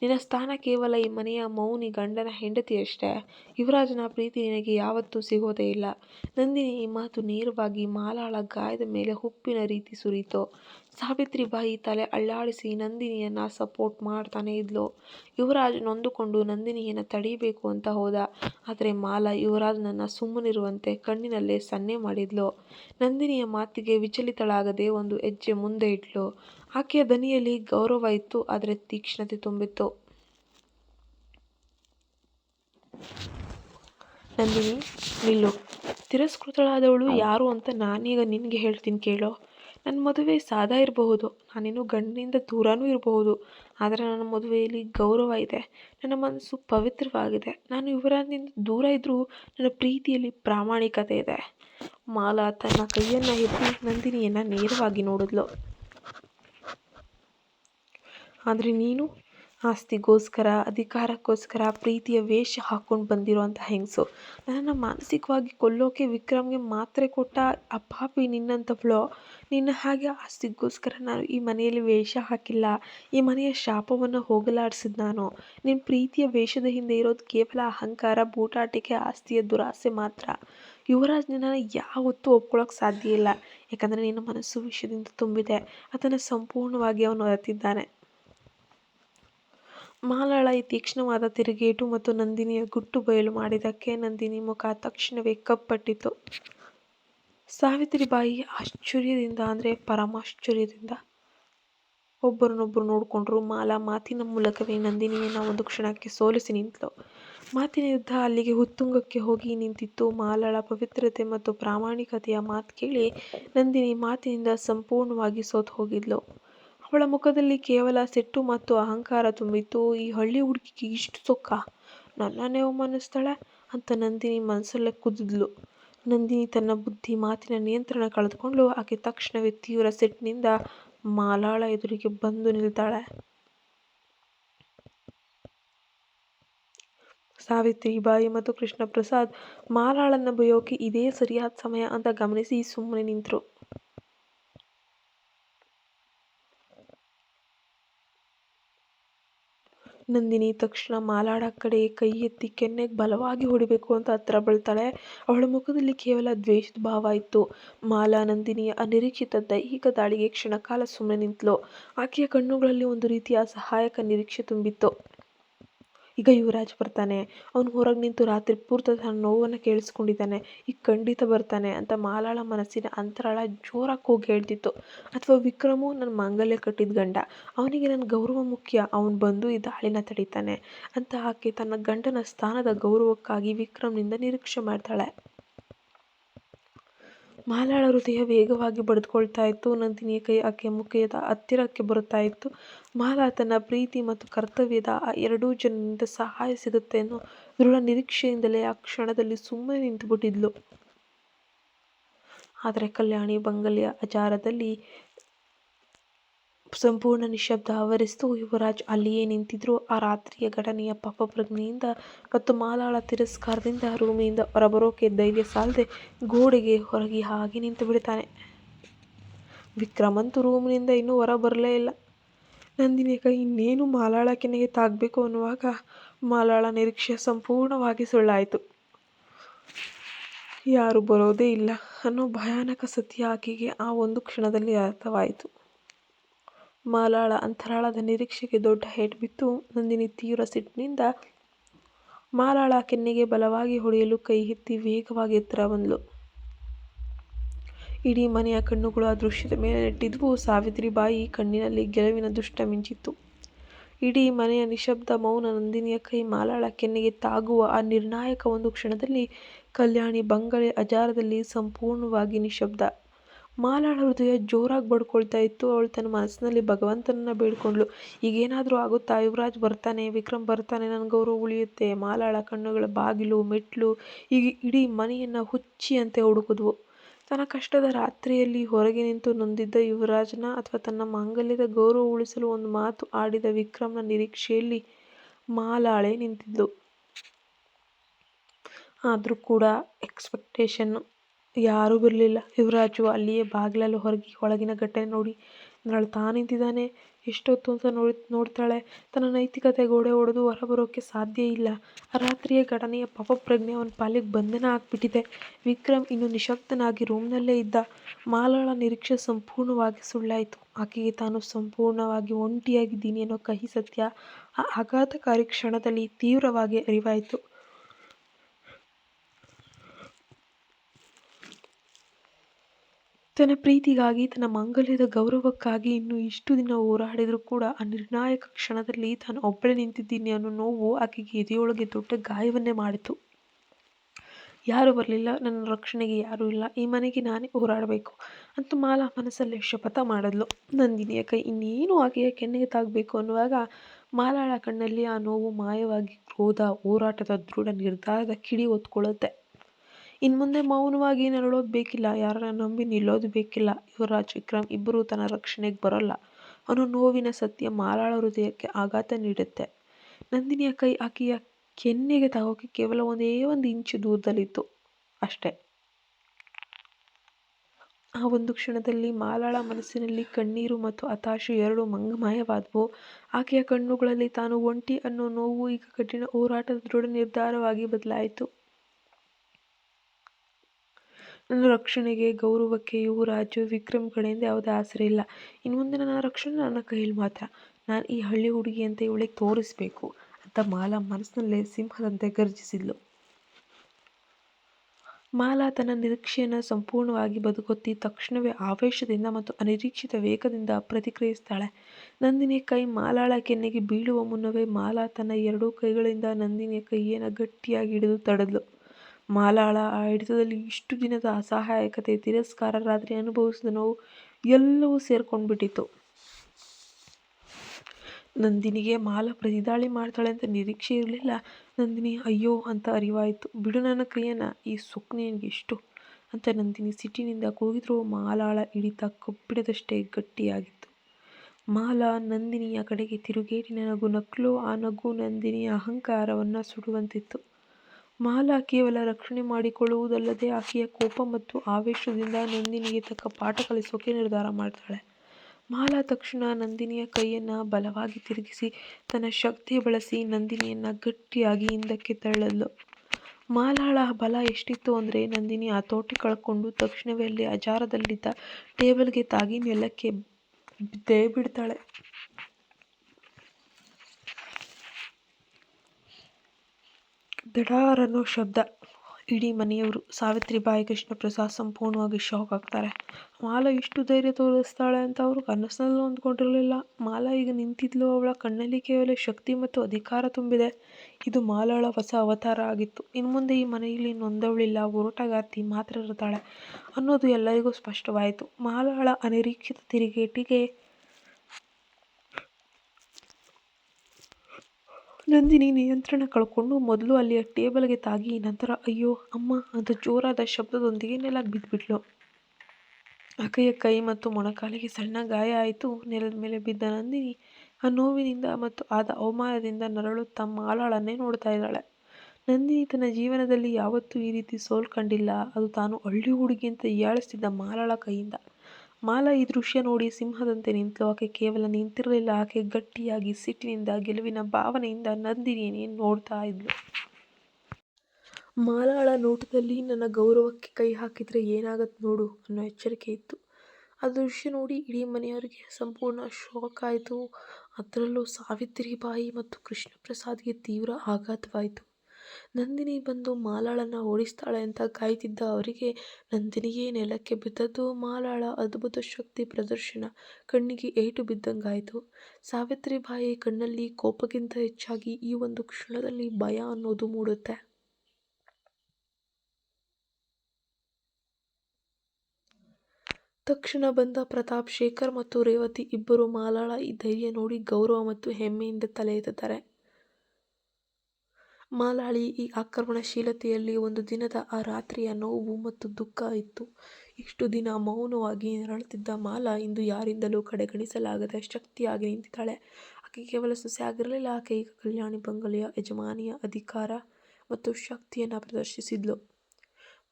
ನಿನ್ನ ಸ್ಥಾನ ಕೇವಲ ಈ ಮನೆಯ ಮೌನಿ ಗಂಡನ ಹೆಂಡತಿ ಅಷ್ಟೇ ಯುವರಾಜನ ಪ್ರೀತಿ ನಿನಗೆ ಯಾವತ್ತೂ ಸಿಗೋದೇ ಇಲ್ಲ. ನಂದಿನಿ ಈ ಮಾತು ನೇರವಾಗಿ ಮಾಲಾಳ ಗಾಯದ ಮೇಲೆ ಹುಪ್ಪಿನ ರೀತಿ ಸುರಿಯಿತು. ಸಾವಿತ್ರಿ ಬಾಯಿ ತಲೆ ಅಳ್ಳಾಡಿಸಿ ನಂದಿನಿಯನ್ನ ಸಪೋರ್ಟ್ ಮಾಡ್ತಾನೆ ಇದ್ಲು. ಯುವರಾಜ್ ನೊಂದುಕೊಂಡು ನಂದಿನಿಯನ್ನ ತಡೀಬೇಕು ಅಂತ ಹೋದ. ಆದರೆ ಮಾಲಾ ಯುವರಾಜ್ನನ್ನು ಸುಮ್ಮನಿರುವಂತೆ ಕಣ್ಣಿನಲ್ಲೇ ಸನ್ನೆ ಮಾಡಿದ್ಲು. ನಂದಿನಿಯ ಮಾತಿಗೆ ವಿಚಲಿತಳಾಗದೆ ಒಂದು ಹೆಜ್ಜೆ ಮುಂದೆ ಇಟ್ಲು. ಆಕೆಯ ದನಿಯಲ್ಲಿ ಗೌರವ ಇತ್ತು, ಆದರೆ ತೀಕ್ಷ್ಣತೆ ತುಂಬಿತ್ತು. ನಂದಿನಿ, ನಿಲ್ಲು. ತಿರಸ್ಕೃತಳಾದವಳು ಯಾರು ಅಂತ ನಾನೀಗ ನಿನಗೆ ಹೇಳ್ತೀನಿ ಕೇಳೋ. ನನ್ನ ಮದುವೆ ಸಾದಾ ಇರಬಹುದು. ನಾನೇನು ಗಂಡನಿಂದ ದೂರನೂ ಇರಬಹುದು. ಆದರೆ ನನ್ನ ಮದುವೆಯಲ್ಲಿ ಗೌರವ ಇದೆ. ನನ್ನ ಮನಸ್ಸು ಪವಿತ್ರವಾಗಿದೆ. ನಾನು ಯುವರಾಜನಿಂದ ದೂರ ಇದ್ದರೂ ನನ್ನ ಪ್ರೀತಿಯಲ್ಲಿ ಪ್ರಾಮಾಣಿಕತೆ ಇದೆ. ಮಾಲಾ ತನ್ನ ಕೈಯನ್ನು ಎತ್ತಿ ನಂದಿನಿಯನ್ನು ನೇರವಾಗಿ ನೋಡಿದ್ಲು. ಆದರೆ ನೀನು ಆಸ್ತಿಗೋಸ್ಕರ, ಅಧಿಕಾರಕ್ಕೋಸ್ಕರ ಪ್ರೀತಿಯ ವೇಷ ಹಾಕ್ಕೊಂಡು ಬಂದಿರುವಂಥ ಹೆಂಗಸು. ನನ್ನನ್ನು ಮಾನಸಿಕವಾಗಿ ಕೊಲ್ಲೋಕೆ ವಿಕ್ರಮ್ಗೆ ಮಾತ್ರೆ ಕೊಟ್ಟ, ಆ ಪಾಪಿ ನಿನ್ನಂಥವಳು ನಿನ್ನ ಹಾಗೆ ಆಸ್ತಿಗೋಸ್ಕರ ನಾನು ಈ ಮನೆಯಲ್ಲಿ ವೇಷ ಹಾಕಿಲ್ಲ. ಈ ಮನೆಯ ಶಾಪವನ್ನು ಹೋಗಲಾಡಿಸಿದ್ ನಾನು. ನಿನ್ನ ಪ್ರೀತಿಯ ವೇಷದ ಹಿಂದೆ ಇರೋದು ಕೇವಲ ಅಹಂಕಾರ, ಬೂಟಾಟಿಕೆ, ಆಸ್ತಿಯ ದುರಾಸೆ ಮಾತ್ರ. ಯುವರಾಜ್ ನಿನ್ನನ್ನು ಯಾವತ್ತೂ ಒಪ್ಕೊಳ್ಳೋಕೆ ಸಾಧ್ಯ ಇಲ್ಲ. ಯಾಕಂದರೆ ನಿನ್ನ ಮನಸ್ಸು ವಿಷಯದಿಂದ ತುಂಬಿದೆ. ಅದನ್ನು ಸಂಪೂರ್ಣವಾಗಿ ಅವನು ಅರಿತಿದ್ದಾನೆ. ಮಾಲಾಳ ಈ ತೀಕ್ಷ್ಣವಾದ ತಿರುಗೇಟು ಮತ್ತು ನಂದಿನಿಯ ಗುಟ್ಟು ಬಯಲು ಮಾಡಿದ್ದಕ್ಕೆ ನಂದಿನಿ ಮುಖ ತಕ್ಷಣವೇ ಕಪ್ಪಟ್ಟಿತು ಸಾವಿತ್ರಿಬಾಯಿ ಆಶ್ಚರ್ಯದಿಂದ ಅಂದರೆ ಪರಮಾಶ್ಚರ್ಯದಿಂದ ಒಬ್ಬರನ್ನೊಬ್ಬರು ನೋಡಿಕೊಂಡ್ರು. ಮಾಲಾ ಮಾತಿನ ಮೂಲಕವೇ ನಂದಿನಿಯನ್ನು ಒಂದು ಕ್ಷಣಕ್ಕೆ ಸೋಲಿಸಿ ನಿಂತಳು ಮಾತಿನ ಯುದ್ಧ ಅಲ್ಲಿಗೆ ಉತ್ತುಂಗಕ್ಕೆ ಹೋಗಿ ನಿಂತಿತ್ತು. ಮಾಲಾಳ ಪವಿತ್ರತೆ ಮತ್ತು ಪ್ರಾಮಾಣಿಕತೆಯ ಮಾತು ಕೇಳಿ ನಂದಿನಿ ಮಾತಿನಿಂದ ಸಂಪೂರ್ಣವಾಗಿ ಸೋತು ಹೋಗಿದ್ಲು ಅವಳ ಮುಖದಲ್ಲಿ ಕೇವಲ ಸಿಟ್ಟು ಮತ್ತು ಅಹಂಕಾರ ತುಂಬಿತ್ತು. ಈ ಹಳ್ಳಿ ಹುಡುಗಿಗೆ ಇಷ್ಟು ಸೊಕ್ಕ? ನನ್ನನ್ನೇ ಅವಮಾನಿಸ್ತಾಳೆ ಅಂತ ನಂದಿನಿ ಮನಸ್ಸಲ್ಲೇ ಕುದಿದ್ಲು. ನಂದಿನಿ ತನ್ನ ಬುದ್ಧಿ ಮಾತಿನ ನಿಯಂತ್ರಣ ಕಳೆದುಕೊಂಡು ಆಕೆ ತಕ್ಷಣವೇ ತೀವ್ರ ಸಿಟ್ಟಿನಿಂದ ಮಾಲಾಳ ಎದುರಿಗೆ ಬಂದು ನಿಲ್ತಾಳೆ. ಸಾವಿತ್ರಿ, ಬಾಯಿ ಮತ್ತು ಕೃಷ್ಣ ಪ್ರಸಾದ್ ಮಾಲಾಳನ್ನ ಬಯ್ಯೋಕೆ ಇದೇ ಸರಿಯಾದ ಸಮಯ ಅಂತ ಗಮನಿಸಿ ಸುಮ್ಮನೆ ನಿಂತರು. ನಂದಿನಿ ತಕ್ಷಣ ಮಾಲಾಡ ಕಡೆ ಕೈ ಎತ್ತಿ ಕೆನ್ನೆಗೆ ಬಲವಾಗಿ ಹೊಡಿಬೇಕು ಅಂತ ಹತ್ರ ಬೀಳ್ತಾಳೆ. ಅವಳ ಮುಖದಲ್ಲಿ ಕೇವಲ ದ್ವೇಷದ ಭಾವ ಇತ್ತು. ಮಾಲಾ ನಂದಿನಿಯ ಅನಿರೀಕ್ಷಿತ ದೈಹಿಕ ದಾಳಿಗೆ ಕ್ಷಣಕಾಲ ಸುಮ್ಮನೆ ನಿಂತಳು ಆಕೆಯ ಕಣ್ಣುಗಳಲ್ಲಿ ಒಂದು ರೀತಿಯ ಸಹಾಯಕ ನಿರೀಕ್ಷೆ ತುಂಬಿತ್ತು. ಈಗ ಯುವರಾಜ್ ಬರ್ತಾನೆ. ಅವನು ಹೊರಗೆ ನಿಂತು ರಾತ್ರಿ ಪೂರ್ತಿ ತನ್ನ ನೋವನ್ನು ಕೇಳಿಸ್ಕೊಂಡಿದ್ದಾನೆ. ಈಗ ಖಂಡಿತ ಬರ್ತಾನೆ ಅಂತ ಮಾಲಾಳ ಮನಸ್ಸಿನ ಅಂತರಾಳ ಜೋರಾಗಿ ಹೋಗಿ ಹೇಳ್ತಿತ್ತು. ಅಥವಾ ವಿಕ್ರಮು ನನ್ನ ಮಾಂಗಲ್ಯ ಕಟ್ಟಿದ ಗಂಡ. ಅವನಿಗೆ ನನ್ನ ಗೌರವ ಮುಖ್ಯ. ಅವನು ಬಂದು ಈ ದಾಳಿನ ತಡೀತಾನೆ. ಅಂತ ಆಕೆ ತನ್ನ ಗಂಡನ ಸ್ಥಾನದ ಗೌರವಕ್ಕಾಗಿ ವಿಕ್ರಮ್ನಿಂದ ನಿರೀಕ್ಷೆ ಮಾಡ್ತಾಳೆ. ಮಾಲಾಳ ಹೃದಯ ವೇಗವಾಗಿ ಬಡಿದುಕೊಳ್ತಾ ಇತ್ತು. ನಂದಿನಿಯ ಕೈ ಆಕೆಯ ಮುಖದ ಹತ್ತಿರಕ್ಕೆ ಬರುತ್ತಾ ಇತ್ತು. ಮಾಲಾ ತನ್ನ ಪ್ರೀತಿ ಮತ್ತು ಕರ್ತವ್ಯದ ಆ ಎರಡೂ ಜನರಿಂದ ಸಹಾಯ ಸಿಗುತ್ತೆ ಅನ್ನೋ ದೃಢ ನಿರೀಕ್ಷೆಯಿಂದಲೇ ಆ ಕ್ಷಣದಲ್ಲಿ ಸುಮ್ಮನೆ ನಿಂತುಬಿಟ್ಟಿದ್ಲು. ಆದರೆ ಕಲ್ಯಾಣಿ ಬಂಗಲೆಯ ಹಜಾರದಲ್ಲಿ ಸಂಪೂರ್ಣ ನಿಶ್ಶಬ್ದ ಆವರಿಸಿತು. ಯುವರಾಜ್ ಅಲ್ಲಿಯೇ ನಿಂತಿದ್ರು. ಆ ರಾತ್ರಿಯ ಘಟನೆಯ ಪಾಪಪ್ರಜ್ಞೆಯಿಂದ ಮತ್ತು ಮಾಲಾಳ ತಿರಸ್ಕಾರದಿಂದ ರೂಮಿನಿಂದ ಹೊರಬರೋಕೆ ಧೈರ್ಯ ಸಾಲದೆ ಗೋಡೆಗೆ ಹೊರಗಿ ಹಾಗೆ ನಿಂತುಬಿಡ್ತಾನೆ. ವಿಕ್ರಮ್ ಅಂತೂ ರೂಮಿನಿಂದ ಇನ್ನೂ ಹೊರಬರಲೇ ಇಲ್ಲ. ನಂದಿನಿಯ ಕೈ ಇನ್ನೇನು ಮಾಲಾಳ ಕೆನೆಗೆ ತಾಗ್ಬೇಕು ಅನ್ನುವಾಗ ಮಾಲಾಳ ನಿರೀಕ್ಷೆ ಸಂಪೂರ್ಣವಾಗಿ ಸುಳ್ಳಾಯಿತು. ಯಾರೂ ಬರೋದೇ ಇಲ್ಲ ಅನ್ನೋ ಭಯಾನಕ ಸತ್ಯ ಆಕೆಗೆ ಆ ಒಂದು ಕ್ಷಣದಲ್ಲಿ ಅರ್ಥವಾಯ್ತು. ಮಾಲಾಳ ಅಂತರಾಳದ ನಿರೀಕ್ಷೆಗೆ ದೊಡ್ಡ ಏಟು ಬಿತ್ತು. ನಂದಿನಿ ತೀವ್ರ ಸಿಟ್ಟಿನಿಂದ ಮಾಲಾಳ ಕೆನ್ನೆಗೆ ಬಲವಾಗಿ ಹೊಡೆಯಲು ಕೈ ಎತ್ತಿ ವೇಗವಾಗಿ ಎತ್ತರ ಬಂದಳು. ಇಡೀ ಮನೆಯ ಕಣ್ಣುಗಳು ಆ ದೃಶ್ಯದ ಮೇಲೆ ನೆಟ್ಟಿದ್ವು. ಸಾವಿತ್ರಿಬಾಯಿ ಕಣ್ಣಿನಲ್ಲಿ ಗೆಲುವಿನ ದುಷ್ಟ ಮಿಂಚಿತ್ತು. ಇಡೀ ಮನೆಯ ನಿಶಬ್ದ ಮೌನ ನಂದಿನಿಯ ಕೈ ಮಾಲಾಳ ಕೆನ್ನೆಗೆ ತಾಗುವ ಆ ನಿರ್ಣಾಯಕ ಒಂದು ಕ್ಷಣದಲ್ಲಿ ಕಲ್ಯಾಣಿ ಬಂಗಲೆ ಅಜಾರದಲ್ಲಿ ಸಂಪೂರ್ಣವಾಗಿ ನಿಶ್ಶಬ್ದ. ಮಾಲಾಳ ಹೃದಯ ಜೋರಾಗಿ ಬಡ್ಕೊಳ್ತಾ ಇತ್ತು. ಅವಳು ತನ್ನ ಮನಸ್ಸಿನಲ್ಲಿ ಭಗವಂತನನ್ನ ಬೇಡ್ಕೊಂಡ್ಳು. ಈಗೇನಾದರೂ ಆಗುತ್ತಾ? ಯುವರಾಜ್ ಬರ್ತಾನೆ, ವಿಕ್ರಮ್ ಬರ್ತಾನೆ, ನನ್ನ ಗೌರವ ಉಳಿಯುತ್ತೆ. ಮಾಲಾಳ ಕಣ್ಣುಗಳ ಬಾಗಿಲು, ಮೆಟ್ಲು, ಈಗ ಇಡೀ ಹುಚ್ಚಿ ಹುಚ್ಚಿಯಂತೆ ಹುಡುಕಿದ್ವು. ತನ್ನ ಕಷ್ಟದ ರಾತ್ರಿಯಲ್ಲಿ ಹೊರಗೆ ನಿಂತು ನೊಂದಿದ್ದ ಯುವರಾಜನ ಅಥವಾ ತನ್ನ ಮಾಂಗಲ್ಯದ ಗೌರವ ಉಳಿಸಲು ಒಂದು ಮಾತು ಆಡಿದ ವಿಕ್ರಮ್ನ ನಿರೀಕ್ಷೆಯಲ್ಲಿ ಮಾಲಾಳೆ ನಿಂತಿದ್ಲು. ಆದರೂ ಕೂಡ ಎಕ್ಸ್ಪೆಕ್ಟೇಷನ್ ಯಾರೂ ಬರಲಿಲ್ಲ. ಯುವರಾಜು ಅಲ್ಲಿಯೇ ಬಾಗಿಲಲ್ಲಿ ಹೊರಗಿ ಒಳಗಿನ ಘಟನೆ ನೋಡಿ ನರಳ್ತಾ ನಿಂತಿದ್ದಾನೆ. ಎಷ್ಟೊತ್ತು ಅಂತ ನೋಡಿ, ನೋಡ್ತಾಳೆ. ತನ್ನ ನೈತಿಕತೆ ಗೋಡೆ ಒಡೆದು ಹೊರಬರೋಕ್ಕೆ ಸಾಧ್ಯ ಇಲ್ಲ. ರಾತ್ರಿಯ ಘಟನೆಯ ಪಾಪಪ್ರಜ್ಞೆ ಅವನ ಪಾಲಿಗೆ ಬಂಧನ ಆಗ್ಬಿಟ್ಟಿದೆ. ವಿಕ್ರಮ್ ಇನ್ನು ನಿಶಕ್ತನಾಗಿ ರೂಮ್ನಲ್ಲೇ ಇದ್ದ. ಮಾಲಾಳ ನಿರೀಕ್ಷೆ ಸಂಪೂರ್ಣವಾಗಿ ಸುಳ್ಳಾಯಿತು ಆಕೆಗೆ ತಾನು ಸಂಪೂರ್ಣವಾಗಿ ಒಂಟಿಯಾಗಿದ್ದೀನಿ ಅನ್ನೋ ಕಹಿ ಸತ್ಯ ಆ ಆಘಾತಕಾರಿ ಕ್ಷಣದಲ್ಲಿ ತೀವ್ರವಾಗಿ ಅರಿವಾಯ್ತು. ತನ್ನ ಪ್ರೀತಿಗಾಗಿ, ತನ್ನ ಮಾಂಗಲ್ಯದ ಗೌರವಕ್ಕಾಗಿ ಇನ್ನು ಇಷ್ಟು ದಿನ ಹೋರಾಡಿದರೂ ಕೂಡ ಆ ನಿರ್ಣಾಯಕ ಕ್ಷಣದಲ್ಲಿ ತಾನು ಒಬ್ಬಳೇ ನಿಂತಿದ್ದೀನಿ ಅನ್ನೋ ನೋವು ಆಕೆಗೆ ಎದೆಯೊಳಗೆ ದೊಡ್ಡ ಗಾಯವನ್ನೇ ಮಾಡಿತು. ಯಾರೂ ಬರಲಿಲ್ಲ ನನ್ನ ರಕ್ಷಣೆಗೆ ಯಾರೂ ಇಲ್ಲ. ಈ ಮನೆಗೆ ನಾನೇ ಹೋರಾಡಬೇಕು ಅಂತ ಮಾಲಾ ಮನಸ್ಸಲ್ಲಿ ಶಪಥ ಮಾಡಿದ್ಲು. ನಂದಿನಿಯ ಕೈ ಇನ್ನೇನು ಆಕೆಯ ಕೆನ್ನೆಗೆ ತಾಗಬೇಕು ಅನ್ನುವಾಗ ಮಾಲಾಳ ಕಣ್ಣಲ್ಲಿ ಆ ನೋವು ಮಾಯವಾಗಿ ಕ್ರೋಧ, ಹೋರಾಟದ ದೃಢ ನಿರ್ಧಾರದ ಕಿಡಿ ಹೊತ್ಕೊಳ್ಳುತ್ತೆ. ಇನ್ಮುಂದೆ ಮೌನವಾಗಿ ನರಳೋದು ಬೇಕಿಲ್ಲ. ಯಾರನ್ನ ನಂಬಿ ನಿಲ್ಲೋದು ಬೇಕಿಲ್ಲ. ಯುವರಾಜ್, ವಿಕ್ರಮ್ ಇಬ್ಬರೂ ತನ್ನ ರಕ್ಷಣೆಗೆ ಬರೋಲ್ಲ ಅವನು ನೋವಿನ ಸತ್ಯ ಮಾರಾಳ ಹೃದಯಕ್ಕೆ ಆಘಾತ ನೀಡುತ್ತೆ. ನಂದಿನಿಯ ಕೈ ಆಕೆಯ ಕೆನ್ನೆಗೆ ತಾಗೋಕೆ ಕೇವಲ ಒಂದೇ ಒಂದು ಇಂಚು ದೂರದಲ್ಲಿತ್ತು ಅಷ್ಟೇ. ಆ ಒಂದು ಕ್ಷಣದಲ್ಲಿ ಮಾಲಾಳ ಮನಸ್ಸಿನಲ್ಲಿ ಕಣ್ಣೀರು ಮತ್ತು ಹತಾಶೆ ಎರಡು ಮಂಗಮಯವಾದವು ಆಕೆಯ ಕಣ್ಣುಗಳಲ್ಲಿ ತಾನು ಒಂಟಿ ಅನ್ನೋ ನೋವು ಈಗ ಕಠಿಣ ಹೋರಾಟದ ದೃಢ ನಿರ್ಧಾರವಾಗಿ ಬದಲಾಯ್ತು. ರಕ್ಷಣೆಗೆ, ಗೌರವಕ್ಕೆ ಯುವರಾಜ್, ವಿಕ್ರಮ್ ಕಡೆಯಿಂದ ಯಾವುದೇ ಆಸರೆ ಇಲ್ಲ. ಇನ್ಮುಂದೆ ನನ್ನ ರಕ್ಷಣೆ ನನ್ನ ಕೈಯಲ್ಲಿ ಮಾತ್ರ. ನಾನು ಈ ಹಳ್ಳಿ ಹುಡುಗಿ ಅಂತ ಇವಳಿಗೆ ತೋರಿಸ್ಬೇಕು ಅಂತ ಮಾಲಾ ಮನಸ್ಸಿನಲ್ಲೇ ಸಿಂಹದಂತೆ ಗರ್ಜಿಸಿದ್ಲು. ಮಾಲಾ ತನ್ನ ನಿರೀಕ್ಷೆಯನ್ನು ಸಂಪೂರ್ಣವಾಗಿ ಬದುಕೊತ್ತಿ ತಕ್ಷಣವೇ ಆವೇಶದಿಂದ ಮತ್ತು ಅನಿರೀಕ್ಷಿತ ವೇಗದಿಂದ ಪ್ರತಿಕ್ರಿಯಿಸ್ತಾಳೆ. ನಂದಿನಿಯ ಕೈ ಮಾಲಾಳ ಕೆನ್ನೆಗೆ ಬೀಳುವ ಮುನ್ನವೇ ಮಾಲಾ ತನ್ನ ಎರಡೂ ಕೈಗಳಿಂದ ನಂದಿನಿಯ ಕೈಯನ್ನು ಗಟ್ಟಿಯಾಗಿ ಹಿಡಿದು ತಡೆದ್ಲು. ಮಾಲಾಳ ಆ ಹಿಡಿತದಲ್ಲಿ ಇಷ್ಟು ದಿನದ ಅಸಹಾಯಕತೆ, ತಿರಸ್ಕಾರ, ರಾತ್ರಿ ಅನುಭವಿಸಿದ ನೋವು ಎಲ್ಲವೂ ಸೇರ್ಕೊಂಡ್ಬಿಟ್ಟಿತ್ತು. ನಂದಿನಿಗೆ ಮಾಲ ಪ್ರತಿದಾಳಿ ಮಾಡ್ತಾಳೆ ಅಂತ ನಿರೀಕ್ಷೆ ಇರಲಿಲ್ಲ ನಂದಿನಿ ಅಯ್ಯೋ ಅಂತ ಅರಿವಾಯಿತು ಬಿಡು ನನ್ನ ಕ್ರಿಯನ ಈ ಸುಕ್ನೆ ನಿನಗೆ ಎಷ್ಟು ಅಂತ ನಂದಿನಿ ಸಿಟ್ಟಿನಿಂದ ಕೂಗಿದ್ರೂ ಮಾಲಾಳ ಹಿಡಿತ ಕಬ್ಬಿಣದಷ್ಟೇ ಗಟ್ಟಿಯಾಗಿತ್ತು. ಮಾಲಾ ನಂದಿನಿಯ ಕಡೆಗೆ ತಿರುಗೇಟಿನ ನಗು ನಕ್ಲು ಆ ನಗು ನಂದಿನಿಯ ಅಹಂಕಾರವನ್ನು ಸುಡುವಂತಿತ್ತು. ಮಾಲಾ ಕೇವಲ ರಕ್ಷಣೆ ಮಾಡಿಕೊಳ್ಳುವುದಲ್ಲದೆ ಆಕೆಯ ಕೋಪ ಮತ್ತು ಆವೇಶದಿಂದ ನಂದಿನಿಗೆ ತಕ್ಕ ಪಾಠ ಕಲಿಸೋಕೆ ನಿರ್ಧಾರ ಮಾಡ್ತಾಳೆ. ಮಾಲಾ ತಕ್ಷಣ ನಂದಿನಿಯ ಕೈಯನ್ನ ಬಲವಾಗಿ ತಿರುಗಿಸಿ ತನ್ನ ಶಕ್ತಿ ಬಳಸಿ ನಂದಿನಿಯನ್ನ ಗಟ್ಟಿಯಾಗಿ ಹಿಂದಕ್ಕೆ ತಳ್ಳಲು. ಮಾಲಾಳ ಬಲ ಎಷ್ಟಿತ್ತು ಅಂದ್ರೆ ನಂದಿನಿ ಹತೋಟಿ ಕಳ್ಕೊಂಡು ತಕ್ಷಣವೇ ಅಲ್ಲಿ ಹಜಾರದಲ್ಲಿದ್ದ ಟೇಬಲ್ಗೆ ತಾಗಿ ನೆಲಕ್ಕೆ ಬಿದ್ದೇ ಧಡಾರ್ ಅನ್ನೋ ಶಬ್ದ. ಇಡೀ ಮನೆಯವರು ಸಾವಿತ್ರಿಬಾಯಿ ಕೃಷ್ಣಪ್ರಸಾದ್ ಸಂಪೂರ್ಣವಾಗಿ ಶಾಕ್ ಆಗ್ತಾರೆ. ಮಾಲಾ ಇಷ್ಟು ಧೈರ್ಯ ತೋರಿಸ್ತಾಳೆ ಅಂತ ಅವರು ಕನಸಿನಲ್ಲೂ ಅಂದ್ಕೊಂಡಿರಲಿಲ್ಲ ಮಾಲಾ ಈಗ ನಿಂತಿದ್ಲು, ಅವಳ ಕಣ್ಣಲ್ಲಿ ಕೇವಲ ಶಕ್ತಿ ಮತ್ತು ಅಧಿಕಾರ ತುಂಬಿದೆ. ಇದು ಮಾಲಾಳ ಹೊಸ ಅವತಾರ ಆಗಿತ್ತು. ಇನ್ನು ಮುಂದೆ ಈ ಮನೆಯಲ್ಲಿ ನೊಂದವಳಿಲ್ಲ ಹೋರಾಟಗಾರ್ತಿ ಮಾತ್ರ ಇರ್ತಾಳೆ ಅನ್ನೋದು ಎಲ್ಲರಿಗೂ ಸ್ಪಷ್ಟವಾಯಿತು. ಮಾಲಾಳ ಅನಿರೀಕ್ಷಿತ ತಿರುಗೇಟಿಗೆ ನಂದಿನಿ ನಿಯಂತ್ರಣ ಕಳ್ಕೊಂಡು ಮೊದಲು ಅಲ್ಲಿಯ ಟೇಬಲ್ಗೆ ತಾಗಿ, ನಂತರ ಅಯ್ಯೋ, ಅಮ್ಮ ಅಂತ ಜೋರಾದ ಶಬ್ದದೊಂದಿಗೆ ನೆಲಕ್ಕೆ ಬಿದ್ದುಬಿಟ್ಲು ಆಕೆಯ ಕೈ ಮತ್ತು ಮೊಣಕಾಲಿಗೆ ಸಣ್ಣ ಗಾಯ ಆಯಿತು. ನೆಲದ ಮೇಲೆ ಬಿದ್ದ ನಂದಿನಿ ಆ ನೋವಿನಿಂದ ಮತ್ತು ಆದ ಅವಮಾನದಿಂದ ನರಳು ತಮ್ಮ ಮಾಲಾಳನ್ನೇ ನೋಡ್ತಾ ಇದ್ದಾಳೆ. ನಂದಿನಿ ತನ್ನ ಜೀವನದಲ್ಲಿ ಯಾವತ್ತೂ ಈ ರೀತಿ ಸೋಲ್ಕಂಡಿಲ್ಲ. ಅದು ತಾನು ಹಳ್ಳಿ ಹುಡುಗಿ ಅಂತ ಹೀಯಾಳಿಸ್ತಿದ್ದ ಮಾಲಾಳ ಕೈಯಿಂದ. ಮಾಲಾ ಈ ದೃಶ್ಯ ನೋಡಿ ಸಿಂಹದಂತೆ ನಿಂತಳು ಆಕೆ ಕೇವಲ ನಿಂತಿರಲಿಲ್ಲ. ಆಕೆ ಗಟ್ಟಿಯಾಗಿ ಸಿಟ್ಟಿನಿಂದ ಗೆಲುವಿನ ಭಾವನೆಯಿಂದ ನಂದಿನಿಯನ್ನೇ ನೋಡ್ತಾ ಇದ್ಲು. ಮಾಲಾಳ ನೋಟದಲ್ಲಿ ನನ್ನ ಗೌರವಕ್ಕೆ ಕೈ ಹಾಕಿದರೆ ಏನಾಗತ್ತೆ ನೋಡು ಅನ್ನೋ ಎಚ್ಚರಿಕೆ ಇತ್ತು. ಆ ದೃಶ್ಯ ನೋಡಿ ಇಡೀ ಮನೆಯವರಿಗೆ ಸಂಪೂರ್ಣ ಶಾಕ್ ಆಯಿತು. ಅದರಲ್ಲೂ ಸಾವಿತ್ರಿಬಾಯಿ ಮತ್ತು ಕೃಷ್ಣಪ್ರಸಾದ್ಗೆ ತೀವ್ರ ಆಘಾತವಾಯಿತು. ನಂದಿನಿ ಬಂದು ಮಾಲಾಳನ್ನ ಓಡಿಸ್ತಾಳೆ ಅಂತ ಕಾಯ್ತಿದ್ದ ಅವರಿಗೆ ನಂದಿನಿಯೇ ನೆಲಕ್ಕೆ ಬಿದ್ದದ್ದು ಮಾಲಾಳ ಅದ್ಭುತ ಶಕ್ತಿ ಪ್ರದರ್ಶನ. ಕಣ್ಣಿಗೆ ಏಟು ಬಿದ್ದಂಗಾಯಿತು. ಸಾವಿತ್ರಿಬಾಯಿ ಕಣ್ಣಲ್ಲಿ ಕೋಪಕ್ಕಿಂತ ಹೆಚ್ಚಾಗಿ ಈ ಒಂದು ಕ್ಷಣದಲ್ಲಿ ಭಯ ಅನ್ನೋದು ಮೂಡುತ್ತೆ. ತಕ್ಷಣ ಬಂದ ಪ್ರತಾಪ್, ಶೇಖರ್ ಮತ್ತು ರೇವತಿ ಇಬ್ಬರು ಮಾಲಾಳ ಈ ಧೈರ್ಯ ನೋಡಿ ಗೌರವ ಮತ್ತು ಹೆಮ್ಮೆಯಿಂದ ತಲೆ ಎತ್ತುತ್ತಾರೆ. ಮಾಲಾಳಿ ಈ ಆಕ್ರಮಣಶೀಲತೆಯಲ್ಲಿ ಒಂದು ದಿನದ ಆ ರಾತ್ರಿಯ ನೋವು ಮತ್ತು ದುಃಖ ಇತ್ತು. ಇಷ್ಟು ದಿನ ಮೌನವಾಗಿ ನರಳುತ್ತಿದ್ದ ಮಾಲಾ ಇಂದು ಯಾರಿಂದಲೂ ಕಡೆಗಣಿಸಲಾಗದ ಶಕ್ತಿಯಾಗಿ ನಿಂತಿದ್ದಾಳೆ. ಆಕೆ ಕೇವಲ ಸೊಸೆ ಆಗಿರಲಿಲ್ಲ. ಆಕೆ ಈಗ ಕಲ್ಯಾಣಿ ಬಂಗಲೆಯ ಯಜಮಾನಿಯ ಅಧಿಕಾರ ಮತ್ತು ಶಕ್ತಿಯನ್ನು ಪ್ರದರ್ಶಿಸಿದ್ಲು.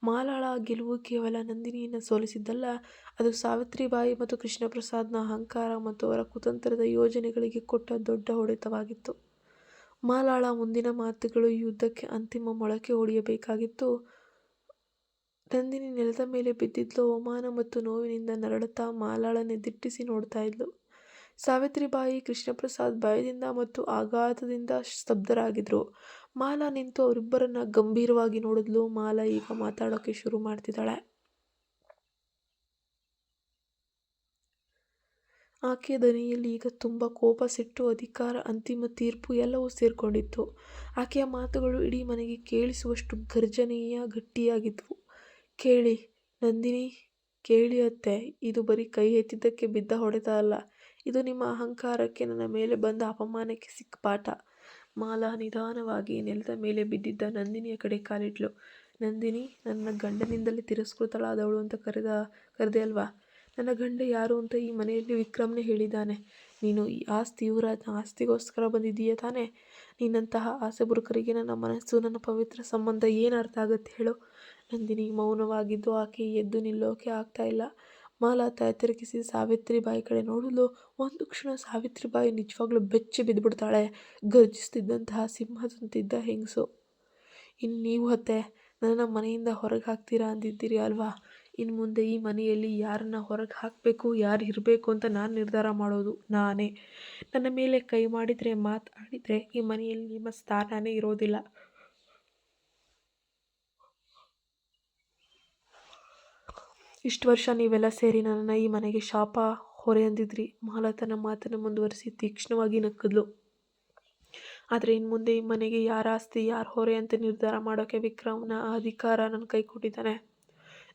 ಮಾಲಾಳ ಗೆಲುವು ಕೇವಲ ನಂದಿನಿಯನ್ನು ಸೋಲಿಸಿದ್ದಲ್ಲ, ಅದು ಸಾವಿತ್ರಿಬಾಯಿ ಮತ್ತು ಕೃಷ್ಣಪ್ರಸಾದ್ನ ಅಹಂಕಾರ ಮತ್ತು ಅವರ ಕುತಂತ್ರದ ಯೋಜನೆಗಳಿಗೆ ಕೊಟ್ಟ ದೊಡ್ಡ ಹೊಡೆತವಾಗಿತ್ತು. ಮಾಲಾಳ ಮುಂದಿನ ಮಾತುಗಳು ಯುದ್ಧಕ್ಕೆ ಅಂತಿಮ ಮೊಳಕೆ ಹೊಡೆಯಬೇಕಾಗಿತ್ತು. ನಂದಿನಿ ನೆಲದ ಮೇಲೆ ಬಿದ್ದಿದ್ಲು. ಅವಮಾನ ಮತ್ತು ನೋವಿನಿಂದ ನರಳುತ್ತಾ ಮಾಲಾಳನ್ನು ದಿಟ್ಟಿಸಿ ನೋಡ್ತಾ ಇದ್ಲು. ಸಾವಿತ್ರಿಬಾಯಿ ಕೃಷ್ಣಪ್ರಸಾದ್ ಭಯದಿಂದ ಮತ್ತು ಆಘಾತದಿಂದ ಸ್ತಬ್ಧರಾಗಿದ್ರು. ಮಾಲಾ ನಿಂತು ಅವರಿಬ್ಬರನ್ನ ಗಂಭೀರವಾಗಿ ನೋಡಿದ್ಲು. ಮಾಲಾ ಈಗ ಮಾತಾಡೋಕೆ ಶುರು ಮಾಡ್ತಿದ್ದಾಳೆ. ಆಕೆಯ ದನಿಯಲ್ಲಿ ಈಗ ತುಂಬ ಕೋಪ ಸಿಟ್ಟು ಅಧಿಕಾರ ಅಂತಿಮ ತೀರ್ಪು ಎಲ್ಲವೂ ಸೇರಿಕೊಂಡಿತ್ತು. ಆಕೆಯ ಮಾತುಗಳು ಇಡೀ ಮನೆಗೆ ಕೇಳಿಸುವಷ್ಟು ಗರ್ಜನೀಯ ಗಟ್ಟಿಯಾಗಿದ್ವು. ಕೇಳಿ, ನಂದಿನಿ, ಕೇಳಿ ಅತ್ತೆ, ಇದು ಬರೀ ಕೈ ಎತ್ತಿದ್ದಕ್ಕೆ ಬಿದ್ದ ಹೊಡೆತ ಅಲ್ಲ. ಇದು ನಿಮ್ಮ ಅಹಂಕಾರಕ್ಕೆ ನನ್ನ ಮೇಲೆ ಬಂದ ಅಪಮಾನಕ್ಕೆ ಸಿಕ್ಕ ಪಾಠ. ಮಾಲಾ ನಿಧಾನವಾಗಿ ನೆಲದ ಮೇಲೆ ಬಿದ್ದಿದ್ದ ನಂದಿನಿಯ ಕಡೆ ಕಾಲಿಟ್ಲು. ನಂದಿನಿ, ನನ್ನ ಗಂಡನಿಂದಲೇ ತಿರಸ್ಕೃತಳಾದವಳು ಅಂತ ಕರೆದ, ಕರೆದೆ ಅಲ್ವಾ? ನನ್ನ ಗಂಡ ಯಾರು ಅಂತ ಈ ಮನೆಯಲ್ಲಿ ವಿಕ್ರಮ್ನೇ ಹೇಳಿದ್ದಾನೆ. ನೀನು ಈ ಆಸ್ತಿ ಇವರ ಆಸ್ತಿಗೋಸ್ಕರ ಬಂದಿದ್ದೀಯ ತಾನೇ? ನಿನ್ನಂತಹ ಆಸೆಬುರುಕರಿಗೆ ನನ್ನ ಮನಸ್ಸು, ನನ್ನ ಪವಿತ್ರ ಸಂಬಂಧ ಏನು ಅರ್ಥ ಆಗುತ್ತೆ ಹೇಳು. ನಂದಿನಿ ಮೌನವಾಗಿದ್ದು ಆಕೆ ಎದ್ದು ನಿಲ್ಲೋಕೆ ಆಗ್ತಾ ಇಲ್ಲ. ಮಾಲಾ ಸಾವಿತ್ರಿ ಸಾವಿತ್ರಿಬಾಯಿ ಕಡೆ ನೋಡಲು ಒಂದು ಕ್ಷಣ ಸಾವಿತ್ರಿಬಾಯಿ ನಿಜವಾಗ್ಲೂ ಬೆಚ್ಚಿ ಬಿದ್ದುಬಿಡ್ತಾಳೆ ಗರ್ಜಿಸ್ತಿದ್ದಂತಹ ಸಿಂಹದಂತಿದ್ದ ಹೆಂಗಸು. ಇನ್ನು ನೀವು ಅತ್ತೆ, ನನ್ನ ಮನೆಯಿಂದ ಹೊರಗೆ ಹಾಕ್ತೀರಾ ಅಂದಿದ್ದೀರಿ ಅಲ್ವಾ? ಇನ್ನು ಮುಂದೆ ಈ ಮನೆಯಲ್ಲಿ ಯಾರನ್ನ ಹೊರಗೆ ಹಾಕಬೇಕು, ಯಾರು ಇರಬೇಕು ಅಂತ ನಾನು ನಿರ್ಧಾರ ಮಾಡೋದು ನಾನೇ. ನನ್ನ ಮೇಲೆ ಕೈ ಮಾಡಿದರೆ ಮಾತಾಡಿದರೆ ಈ ಮನೆಯಲ್ಲಿ ನಿಮ್ಮ ಸ್ಥಾನನೇ ಇರೋದಿಲ್ಲ. ಇಷ್ಟು ವರ್ಷ ನೀವೆಲ್ಲ ಸೇರಿ ನನ್ನನ್ನು ಈ ಮನೆಗೆ ಶಾಪ ಹೊರೆ ಅಂದಿದ್ರಿ. ಮಾಲತನ ಮಾತನ್ನು ಮುಂದುವರಿಸಿ ತೀಕ್ಷ್ಣವಾಗಿ ನಕ್ಕಿದ್ಲು. ಆದರೆ ಇನ್ನು ಮುಂದೆ ಈ ಮನೆಗೆ ಯಾರ ಆಸ್ತಿ, ಯಾರು ಹೊರೆ ಅಂತ ನಿರ್ಧಾರ ಮಾಡೋಕ್ಕೆ ವಿಕ್ರಮ್ನ ಅಧಿಕಾರ ನನ್ನ ಕೈ ಕೊಟ್ಟಿದ್ದಾನೆ.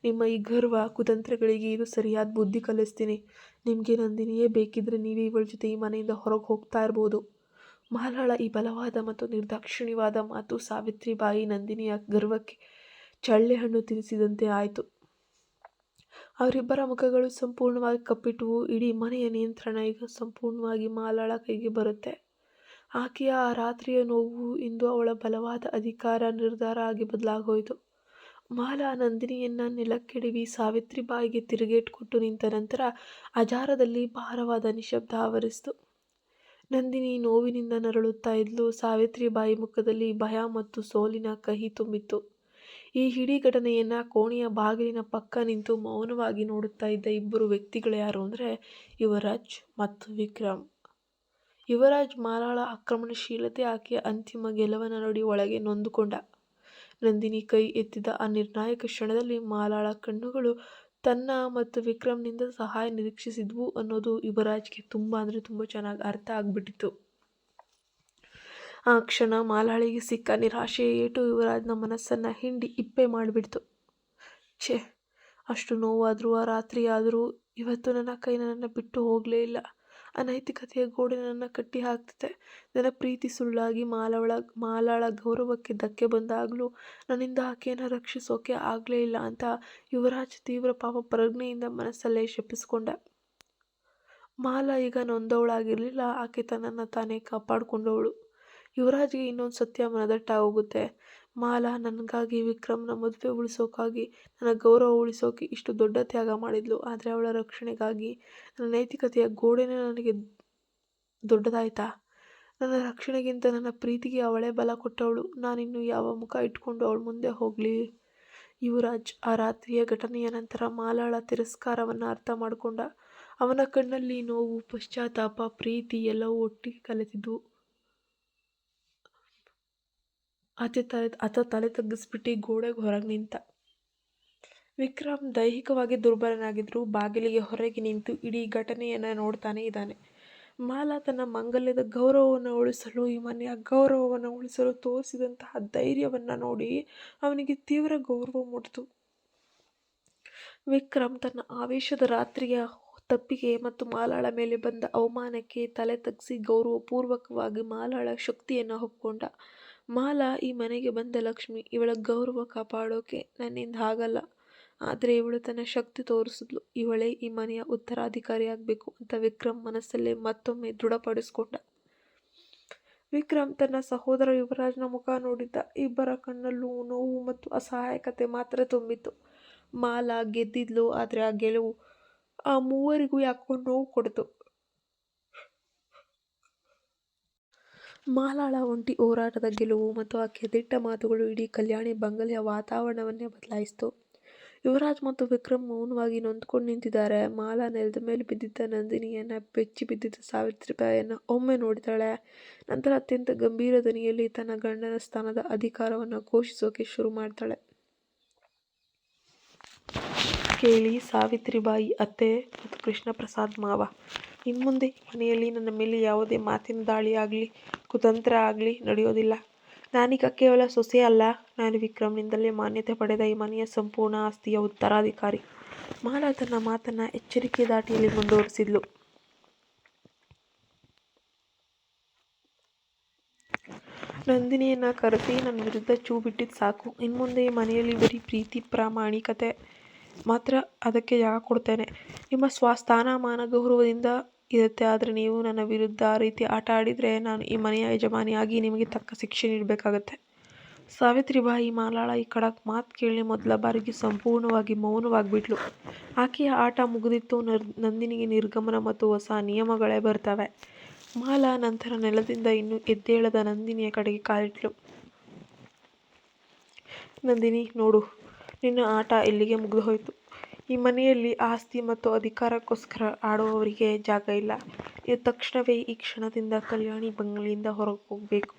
ನಿಮ್ಮ ಈ ಗರ್ವ ಕುತಂತ್ರಗಳಿಗೆ ಇದು ಸರಿಯಾದ ಬುದ್ಧಿ ಕಲಿಸ್ತೀನಿ. ನಿಮಗೆ ನಂದಿನಿಯೇ ಬೇಕಿದ್ರೆ ನೀವು ಇವಳ ಜೊತೆ ಈ ಮನೆಯಿಂದ ಹೊರಗೆ ಹೋಗ್ತಾ ಇರ್ಬೋದು. ಮಾಲಾಳ ಈ ಬಲವಾದ ಮತ್ತು ನಿರ್ದಾಕ್ಷಿಣ್ಯವಾದ ಮಾತು ಸಾವಿತ್ರಿಬಾಯಿ ನಂದಿನಿಯ ಗರ್ವಕ್ಕೆ ಚಳ್ಳೆ ಹಣ್ಣು ತಿನ್ನಿಸಿದಂತೆ ಆಯಿತು. ಅವರಿಬ್ಬರ ಮುಖಗಳು ಸಂಪೂರ್ಣವಾಗಿ ಕಪ್ಪಿಟ್ಟವು ಇಡೀ ಮನೆಯ ನಿಯಂತ್ರಣ ಈಗ ಸಂಪೂರ್ಣವಾಗಿ ಮಾಲಾಳ ಕೈಗೆ ಬರುತ್ತೆ. ಆಕೆಯ ಆ ರಾತ್ರಿಯ ನೋವು ಇಂದು ಅವಳ ಬಲವಾದ ಅಧಿಕಾರ ನಿರ್ಧಾರ ಆಗಿ ಬದಲಾಗೋಯ್ತು. ಮಾಲಾ ನಂದಿನಿಯನ್ನು ನೆಲಕ್ಕೆಡವಿ ಸಾವಿತ್ರಿಬಾಯಿಗೆ ತಿರುಗೇಟು ಕೊಟ್ಟು ನಿಂತ ನಂತರ ಅಜಾರದಲ್ಲಿ ಭಾರವಾದ ನಿಶಬ್ದ ಆವರಿಸಿತು. ನಂದಿನಿ ನೋವಿನಿಂದ ನರಳುತ್ತಾ ಇದ್ಲು. ಸಾವಿತ್ರಿಬಾಯಿ ಮುಖದಲ್ಲಿ ಭಯ ಮತ್ತು ಸೋಲಿನ ಕಹಿ ತುಂಬಿತ್ತು. ಈ ಇಡೀ ಘಟನೆಯನ್ನ ಕೋಣೆಯ ಬಾಗಿಲಿನ ಪಕ್ಕ ನಿಂತು ಮೌನವಾಗಿ ನೋಡುತ್ತಾ ಇದ್ದ ಇಬ್ಬರು ವ್ಯಕ್ತಿಗಳು ಯಾರು ಅಂದರೆ ಯುವರಾಜ್ ಮತ್ತು ವಿಕ್ರಮ್. ಯುವರಾಜ್ ಮಾಲಾಳ ಆಕ್ರಮಣಶೀಲತೆ ಆಕೆಯ ಅಂತಿಮ ಗೆಲುವನ್ನು ನೋಡಿ ಒಳಗೆ ನೊಂದುಕೊಂಡ. ನಂದಿನಿ ಕೈ ಎತ್ತಿದ ಆ ನಿರ್ಣಾಯಕ ಕ್ಷಣದಲ್ಲಿ ಮಾಲಾಳ ಕಣ್ಣುಗಳು ತನ್ನ ಮತ್ತು ವಿಕ್ರಮ್ನಿಂದ ಸಹಾಯ ನಿರೀಕ್ಷಿಸಿದ್ವು ಅನ್ನೋದು ಯುವರಾಜ್ಗೆ ತುಂಬ ಅಂದರೆ ತುಂಬ ಚೆನ್ನಾಗಿ ಅರ್ಥ ಆಗ್ಬಿಟ್ಟಿತ್ತು. ಆ ಕ್ಷಣ ಮಾಲಾಳಿಗೆ ಸಿಕ್ಕ ನಿರಾಶೆ ಏಟು ಯುವರಾಜ್ನ ಮನಸ್ಸನ್ನು ಹಿಂಡಿ ಇಪ್ಪೆ ಮಾಡಿಬಿಡ್ತು. ಛೇ, ಅಷ್ಟು ನೋವಾದರೂ ಆ ರಾತ್ರಿ ಆದರೂ ಇವತ್ತು ನನ್ನ ಕೈ ನನ್ನನ್ನು ಬಿಟ್ಟು ಹೋಗಲೇ ಇಲ್ಲ. ಅನೈತಿಕತೆಯ ಗೋಡೆ ನನ್ನ ಕಟ್ಟಿ ಹಾಕ್ತಿದೆ. ನನ್ನ ಪ್ರೀತಿ ಸುಳ್ಳಾಗಿ ಮಾಲವಳ, ಮಾಲಾಳ ಗೌರವಕ್ಕೆ ಧಕ್ಕೆ ಬಂದಾಗಲೂ ನನ್ನಿಂದ ಆಕೆಯನ್ನು ರಕ್ಷಿಸೋಕೆ ಆಗಲೇ ಇಲ್ಲ ಅಂತ ಯುವರಾಜ್ ತೀವ್ರ ಪಾಪ ಪ್ರಜ್ಞೆಯಿಂದ ಮನಸ್ಸಲ್ಲೇ ಶಪಿಸ್ಕೊಂಡ. ಮಾಲಾ ಈಗ ನೊಂದವಳಾಗಿರಲಿಲ್ಲ, ಆಕೆ ತನ್ನನ್ನು ತಾನೇ ಕಾಪಾಡಿಕೊಂಡವಳು. ಯುವರಾಜ್ಗೆ ಇನ್ನೊಂದು ಸತ್ಯ ಮನದಟ್ಟಾಗೋಗುತ್ತೆ. ಮಾಲಾ ನನಗಾಗಿ ವಿಕ್ರಮ್ನ ಮದುವೆ ಉಳಿಸೋಕ್ಕಾಗಿ ನನ್ನ ಗೌರವ ಉಳಿಸೋಕೆ ಇಷ್ಟು ದೊಡ್ಡ ತ್ಯಾಗ ಮಾಡಿದ್ಲು. ಆದರೆ ಅವಳ ರಕ್ಷಣೆಗಾಗಿ ನನ್ನ ನೈತಿಕತೆಯ ಗೋಡೆನೇ ನನಗೆ ದೊಡ್ಡದಾಯ್ತಾ? ನನ್ನ ರಕ್ಷಣೆಗಿಂತ ನನ್ನ ಪ್ರೀತಿಗೆ ಅವಳೇ ಬಲ ಕೊಟ್ಟವಳು. ನಾನಿನ್ನು ಯಾವ ಮುಖ ಇಟ್ಕೊಂಡು ಅವಳ ಮುಂದೆ ಹೋಗಲಿ? ಯುವರಾಜ್ ಆ ರಾತ್ರಿಯ ಘಟನೆಯ ನಂತರ ಮಾಲಾಳ ತಿರಸ್ಕಾರವನ್ನು ಅರ್ಥ ಮಾಡಿಕೊಂಡ, ಅವನ ಕಣ್ಣಲ್ಲಿ ನೋವು, ಪಶ್ಚಾತ್ತಾಪ, ಪ್ರೀತಿ ಎಲ್ಲವೂ ಒಟ್ಟಿಗೆ ಕಲೆತಿದ್ವು. ಆತ ತಲೆ ಆತ ತಲೆ ತಗ್ಗಿಸ್ಬಿಟ್ಟು ಗೋಡೆಗೆ ಹೊರಗೆ ನಿಂತ. ವಿಕ್ರಮ್ ದೈಹಿಕವಾಗಿ ದುರ್ಬಲನಾಗಿದ್ದರೂ ಬಾಗಿಲಿಗೆ ಹೊರಗೆ ನಿಂತು ಇಡೀ ಘಟನೆಯನ್ನು ನೋಡ್ತಾನೆ ಇದ್ದಾನೆ. ಮಾಲಾ ತನ್ನ ಮಂಗಲ್ಯದ ಗೌರವವನ್ನು ಉಳಿಸಲು, ಈ ಮನೆಯ ಗೌರವವನ್ನು ಉಳಿಸಲು ತೋರಿಸಿದಂತಹ ಧೈರ್ಯವನ್ನು ನೋಡಿ ಅವನಿಗೆ ತೀವ್ರ ಗೌರವ ಮೂಡಿತು. ವಿಕ್ರಮ್ ತನ್ನ ಆವೇಶದ ರಾತ್ರಿಯ ತಪ್ಪಿಗೆ ಮತ್ತು ಮಾಲಾಳ ಮೇಲೆ ಬಂದ ಅವಮಾನಕ್ಕೆ ತಲೆ ತಗ್ಗಿಸಿ ಗೌರವಪೂರ್ವಕವಾಗಿ ಮಾಲಾಳ ಶಕ್ತಿಯನ್ನು ಒಪ್ಕೊಂಡ. ಮಾಲಾ ಈ ಮನೆಗೆ ಬಂದ ಲಕ್ಷ್ಮಿ ಇವಳ ಗೌರವ ಕಾಪಾಡೋಕೆ ನನ್ನಿಂದ ಆಗಲ್ಲ ಆದರೆ ಇವಳು ತನ್ನ ಶಕ್ತಿ ತೋರಿಸಿದ್ಲು. ಇವಳೇ ಈ ಮನೆಯ ಉತ್ತರಾಧಿಕಾರಿಯಾಗಬೇಕು ಅಂತ ವಿಕ್ರಮ್ ಮನಸ್ಸಲ್ಲೇ ಮತ್ತೊಮ್ಮೆ ದೃಢಪಡಿಸ್ಕೊಂಡ. ವಿಕ್ರಮ್ ತನ್ನ ಸಹೋದರ ಯುವರಾಜ್ನ ಮುಖ ನೋಡಿದ್ದ. ಇಬ್ಬರ ಕಣ್ಣಲ್ಲೂ ನೋವು ಮತ್ತು ಅಸಹಾಯಕತೆ ಮಾತ್ರ ತುಂಬಿತ್ತು. ಮಾಲಾ ಗೆದ್ದಿದ್ಲು, ಆದರೆ ಆ ಗೆಲುವು ಆ ಮೂವರಿಗೂ ಯಾಕೋ ನೋವು ಕೊಡ್ತು. ಮಾಲಾಳ ಒಂಟಿ ಹೋರಾಟದ ಗೆಲುವು ಮತ್ತು ಆಕೆಯ ದಿಟ್ಟ ಮಾತುಗಳು ಇಡೀ ಕಲ್ಯಾಣಿ ಬಂಗಲೆಯ ವಾತಾವರಣವನ್ನೇ ಬದಲಾಯಿಸಿತು. ಯುವರಾಜ್ ಮತ್ತು ವಿಕ್ರಮ್ ಮೌನವಾಗಿ ನೊಂದ್ಕೊಂಡು ನಿಂತಿದ್ದಾರೆ. ಮಾಲಾ ನೆಲದ ಮೇಲೆ ಬಿದ್ದಿದ್ದ ನಂದಿನಿಯನ್ನ ಬೆಚ್ಚಿ ಬಿದ್ದಿದ್ದ ಸಾವಿತ್ರಿಬಾಯಿಯನ್ನು ಒಮ್ಮೆ ನೋಡಿದಾಳೆ. ನಂತರ ಅತ್ಯಂತ ಗಂಭೀರ ಧ್ವನಿಯಲ್ಲಿ ತನ್ನ ಗಂಡನ ಸ್ಥಾನದ ಅಧಿಕಾರವನ್ನು ಘೋಷಿಸೋಕೆ ಶುರು ಮಾಡ್ತಾಳೆ. ಕೇಳಿ, ಸಾವಿತ್ರಿಬಾಯಿ, ಅತ್ತೆ ಮತ್ತು ಕೃಷ್ಣ ಪ್ರಸಾದ್ ಮಾವ, ಇನ್ಮುಂದೆ ಮನೆಯಲ್ಲಿ ನನ್ನ ಮೇಲೆ ಯಾವುದೇ ಮಾತಿನ ದಾಳಿ ಆಗಲಿ ಕುತಂತ್ರ ಆಗಲಿ ನಡೆಯೋದಿಲ್ಲ. ನಾನೀಗ ಕೇವಲ ಸೊಸೆ ಅಲ್ಲ. ನಾನು ವಿಕ್ರಮ್ನಿಂದಲೇ ಮಾನ್ಯತೆ ಪಡೆದ ಈ ಮನೆಯ ಸಂಪೂರ್ಣ ಆಸ್ತಿಯ ಉತ್ತರಾಧಿಕಾರಿ. ಮಾಲಾ ತನ್ನ ಮಾತನ್ನ ಎಚ್ಚರಿಕೆ ದಾಟಿಯಲ್ಲಿ ಮುಂದುವರಿಸಿದ್ಲು. ನಂದಿನಿಯನ್ನ ಕರೆಸಿ ನನ್ನ ವಿರುದ್ಧ ಚೂ ಬಿಟ್ಟಿದ್ದು ಸಾಕು. ಇನ್ಮುಂದೆ ಈ ಮನೆಯಲ್ಲಿ ಬರೀ ಪ್ರೀತಿ, ಪ್ರಾಮಾಣಿಕತೆ ಮಾತ್ರ ಅದಕ್ಕೆ ಜಾಗ ಕೊಡ್ತೇನೆ. ನಿಮ್ಮ ಸ್ವಸ್ಥಾನಮಾನ ಗೌರವದಿಂದ ಇರುತ್ತೆ. ಆದರೆ ನೀವು ನನ್ನ ವಿರುದ್ಧ ಆ ರೀತಿ ಆಟ ಆಡಿದರೆ ನಾನು ಈ ಮನೆಯ ಯಜಮಾನಿಯಾಗಿ ನಿಮಗೆ ತಕ್ಕ ಶಿಕ್ಷೆ ನೀಡಬೇಕಾಗತ್ತೆ. ಸಾವಿತ್ರಿಬಾಯಿ ಮಾಲಾಳ ಈ ಖಡಕ್ ಮಾತು ಕೇಳಿ ಮೊದಲ ಬಾರಿಗೆ ಸಂಪೂರ್ಣವಾಗಿ ಮೌನವಾಗಿಬಿಟ್ಲು. ಆಕೆಯ ಆಟ ಮುಗಿದಿತ್ತು. ನರ್ ನಂದಿನಿಗೆ ನಿರ್ಗಮನ ಮತ್ತು ಹೊಸ ನಿಯಮಗಳೇ ಬರ್ತವೆ. ಮಾಲಾ ನಂತರ ನೆಲದಿಂದ ಇನ್ನೂ ಎದ್ದೇಳದ ನಂದಿನಿಯ ಕಡೆಗೆ ಕಾಲಿಟ್ಲು. ನಂದಿನಿ, ನೋಡು, ನಿನ್ನ ಆಟ ಇಲ್ಲಿಗೆ ಮುಗಿದು ಹೋಯಿತು. ಈ ಮನೆಯಲ್ಲಿ ಆಸ್ತಿ ಮತ್ತು ಅಧಿಕಾರಕ್ಕೋಸ್ಕರ ಆಡುವವರಿಗೆ ಜಾಗ ಇಲ್ಲ. ನೀವು ತಕ್ಷಣವೇ ಈ ಕ್ಷಣದಿಂದ ಕಲ್ಯಾಣಿ ಬಂಗಲೆಯಿಂದ ಹೊರಗೆ ಹೋಗಬೇಕು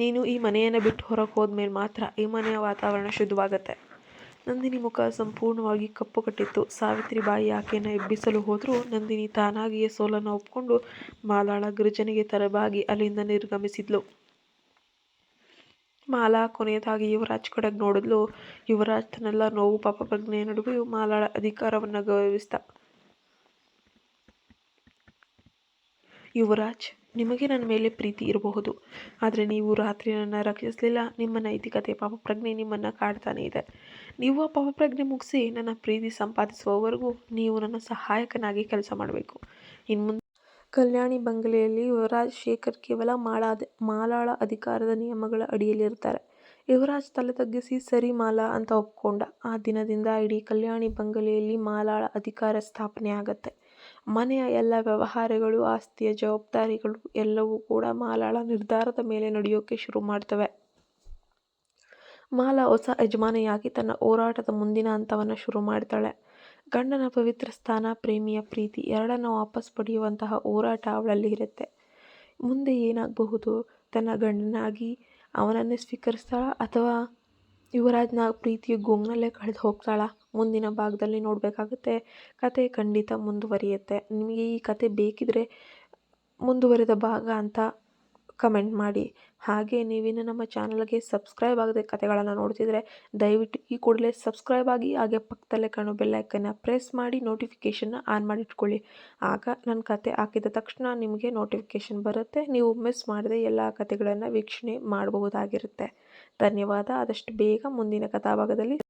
ನೀನು ಈ ಮನೆಯನ್ನು ಬಿಟ್ಟು ಹೊರಗೆ ಹೋದ್ಮೇಲೆ ಮಾತ್ರ ಈ ಮನೆಯ ವಾತಾವರಣ ಶುದ್ಧವಾಗತ್ತೆ. ನಂದಿನಿ ಮುಖ ಸಂಪೂರ್ಣವಾಗಿ ಕಪ್ಪು ಕಟ್ಟಿತ್ತು. ಸಾವಿತ್ರಿ ಬಾಯಿ ಆಕೆಯನ್ನು ಎಬ್ಬಿಸಲು ಹೋದರೂ ನಂದಿನಿ ತಾನಾಗಿಯೇ ಸೋಲನ್ನು ಒಪ್ಪಿಕೊಂಡು ಮಾಲಾಳ ಗಿರಿಜನಿಗೆ ತರಬಾಗಿ ಅಲ್ಲಿಂದ ನಿರ್ಗಮಿಸಿದ್ಲು. ಮಾಲಾ ಕೊನೆಯದಾಗಿ ಯುವರಾಜ್ ಕಡೆಗೆ ನೋಡಿದ್ಲು. ಯುವರಾಜ್ ತನ್ನೆಲ್ಲ ನೋವು, ಪಾಪ ಪ್ರಜ್ಞೆಯ ನಡುವೆಯೂ ಮಾಲಾಳ ಅಧಿಕಾರವನ್ನು ಗೌರವಿಸ್ತ. ಯುವರಾಜ್, ನಿಮಗೆ ನನ್ನ ಮೇಲೆ ಪ್ರೀತಿ ಇರಬಹುದು. ಆದರೆ ನೀವು ರಾತ್ರಿ ನನ್ನ ರಕ್ಷಿಸಲಿಲ್ಲ. ನಿಮ್ಮ ನೈತಿಕತೆ, ಪಾಪ ಪ್ರಜ್ಞೆ ನಿಮ್ಮನ್ನು ಕಾಡ್ತಾನೆ ಇದೆ. ನೀವು ಆ ಪಾಪ ಪ್ರಜ್ಞೆ ಮುಗಿಸಿ ನನ್ನ ಪ್ರೀತಿ ಸಂಪಾದಿಸುವವರೆಗೂ ನೀವು ನನ್ನ ಸಹಾಯಕನಾಗಿ ಕೆಲಸ ಮಾಡಬೇಕು. ಇನ್ನು ಮುಂದೆ ಕಲ್ಯಾಣಿ ಬಂಗಲೆಯಲ್ಲಿ ಯುವರಾಜ್ ಶೇಖರ್ ಕೇವಲ ಮಾಲಾಳ ಅಧಿಕಾರದ ನಿಯಮಗಳ ಅಡಿಯಲ್ಲಿರ್ತಾರೆ ಯುವರಾಜ್ ತಲೆ ತಗ್ಗಿಸಿ, ಸರಿ ಮಾಲಾ ಅಂತ ಒಪ್ಕೊಂಡ. ಆ ದಿನದಿಂದ ಇಡೀ ಕಲ್ಯಾಣಿ ಬಂಗಲೆಯಲ್ಲಿ ಮಾಲಾಳ ಅಧಿಕಾರ ಸ್ಥಾಪನೆ ಆಗತ್ತೆ. ಮನೆಯ ಎಲ್ಲ ವ್ಯವಹಾರಗಳು, ಆಸ್ತಿಯ ಜವಾಬ್ದಾರಿಗಳು ಎಲ್ಲವೂ ಕೂಡ ಮಾಲಾಳ ನಿರ್ಧಾರದ ಮೇಲೆ ನಡೆಯೋಕೆ ಶುರು ಮಾಡ್ತವೆ. ಮಾಲಾ ಹೊಸ ಯಜಮಾನಿಯಾಗಿ ತನ್ನ ಹೋರಾಟದ ಮುಂದಿನ ಹಂತವನ್ನು ಶುರು ಮಾಡ್ತಾಳೆ. ಗಂಡನ ಪವಿತ್ರ ಸ್ಥಾನ, ಪ್ರೇಮಿಯ ಪ್ರೀತಿ ಎರಡನ್ನ ವಾಪಸ್ ಪಡೆಯುವಂತಹ ಹೋರಾಟ ಅವಳಲ್ಲಿ ಇರುತ್ತೆ. ಮುಂದೆ ಏನಾಗಬಹುದು? ತನ್ನ ಗಂಡನಾಗಿ ಅವನನ್ನೇ ಸ್ವೀಕರಿಸ್ತಾಳ ಅಥವಾ ಯುವರಾಜ್ನ ಪ್ರೀತಿಯ ಗುಂಗ್ನಲ್ಲೇ ಕಳೆದು ಹೋಗ್ತಾಳ? ಮುಂದಿನ ಭಾಗದಲ್ಲಿ ನೋಡಬೇಕಾಗುತ್ತೆ. ಕತೆ ಖಂಡಿತ ಮುಂದುವರಿಯುತ್ತೆ. ನಿಮಗೆ ಈ ಕತೆ ಬೇಕಿದ್ರೆ ಮುಂದುವರೆದ ಭಾಗ ಅಂತ ಕಮೆಂಟ್ ಮಾಡಿ. ಹಾಗೆ ನೀವಿನ್ನು ನಮ್ಮ ಚಾನಲ್ಗೆ ಸಬ್ಸ್ಕ್ರೈಬ್ ಆಗದೆ ಕಥೆಗಳನ್ನು ನೋಡ್ತಿದ್ರೆ ದಯವಿಟ್ಟು ಈ ಕೂಡಲೇ ಸಬ್ಸ್ಕ್ರೈಬ್ ಆಗಿ ಹಾಗೆ ಪಕ್ಕದಲ್ಲೇ ಕಾಣೋ ಬೆಲ್ಲೈಕನ್ನ ಪ್ರೆಸ್ ಮಾಡಿ ನೋಟಿಫಿಕೇಷನ್ನ ಆನ್ ಮಾಡಿಟ್ಕೊಳ್ಳಿ ಆಗ ನನ್ನ ಕತೆ ಹಾಕಿದ ತಕ್ಷಣ ನಿಮಗೆ ನೋಟಿಫಿಕೇಷನ್ ಬರುತ್ತೆ. ನೀವು ಮಿಸ್ ಮಾಡದೆ ಎಲ್ಲ ಕತೆಗಳನ್ನು ವೀಕ್ಷಣೆ ಮಾಡಬಹುದಾಗಿರುತ್ತೆ. ಧನ್ಯವಾದ. ಆದಷ್ಟು ಬೇಗ ಮುಂದಿನ ಕಥಾಭಾಗದಲ್ಲಿ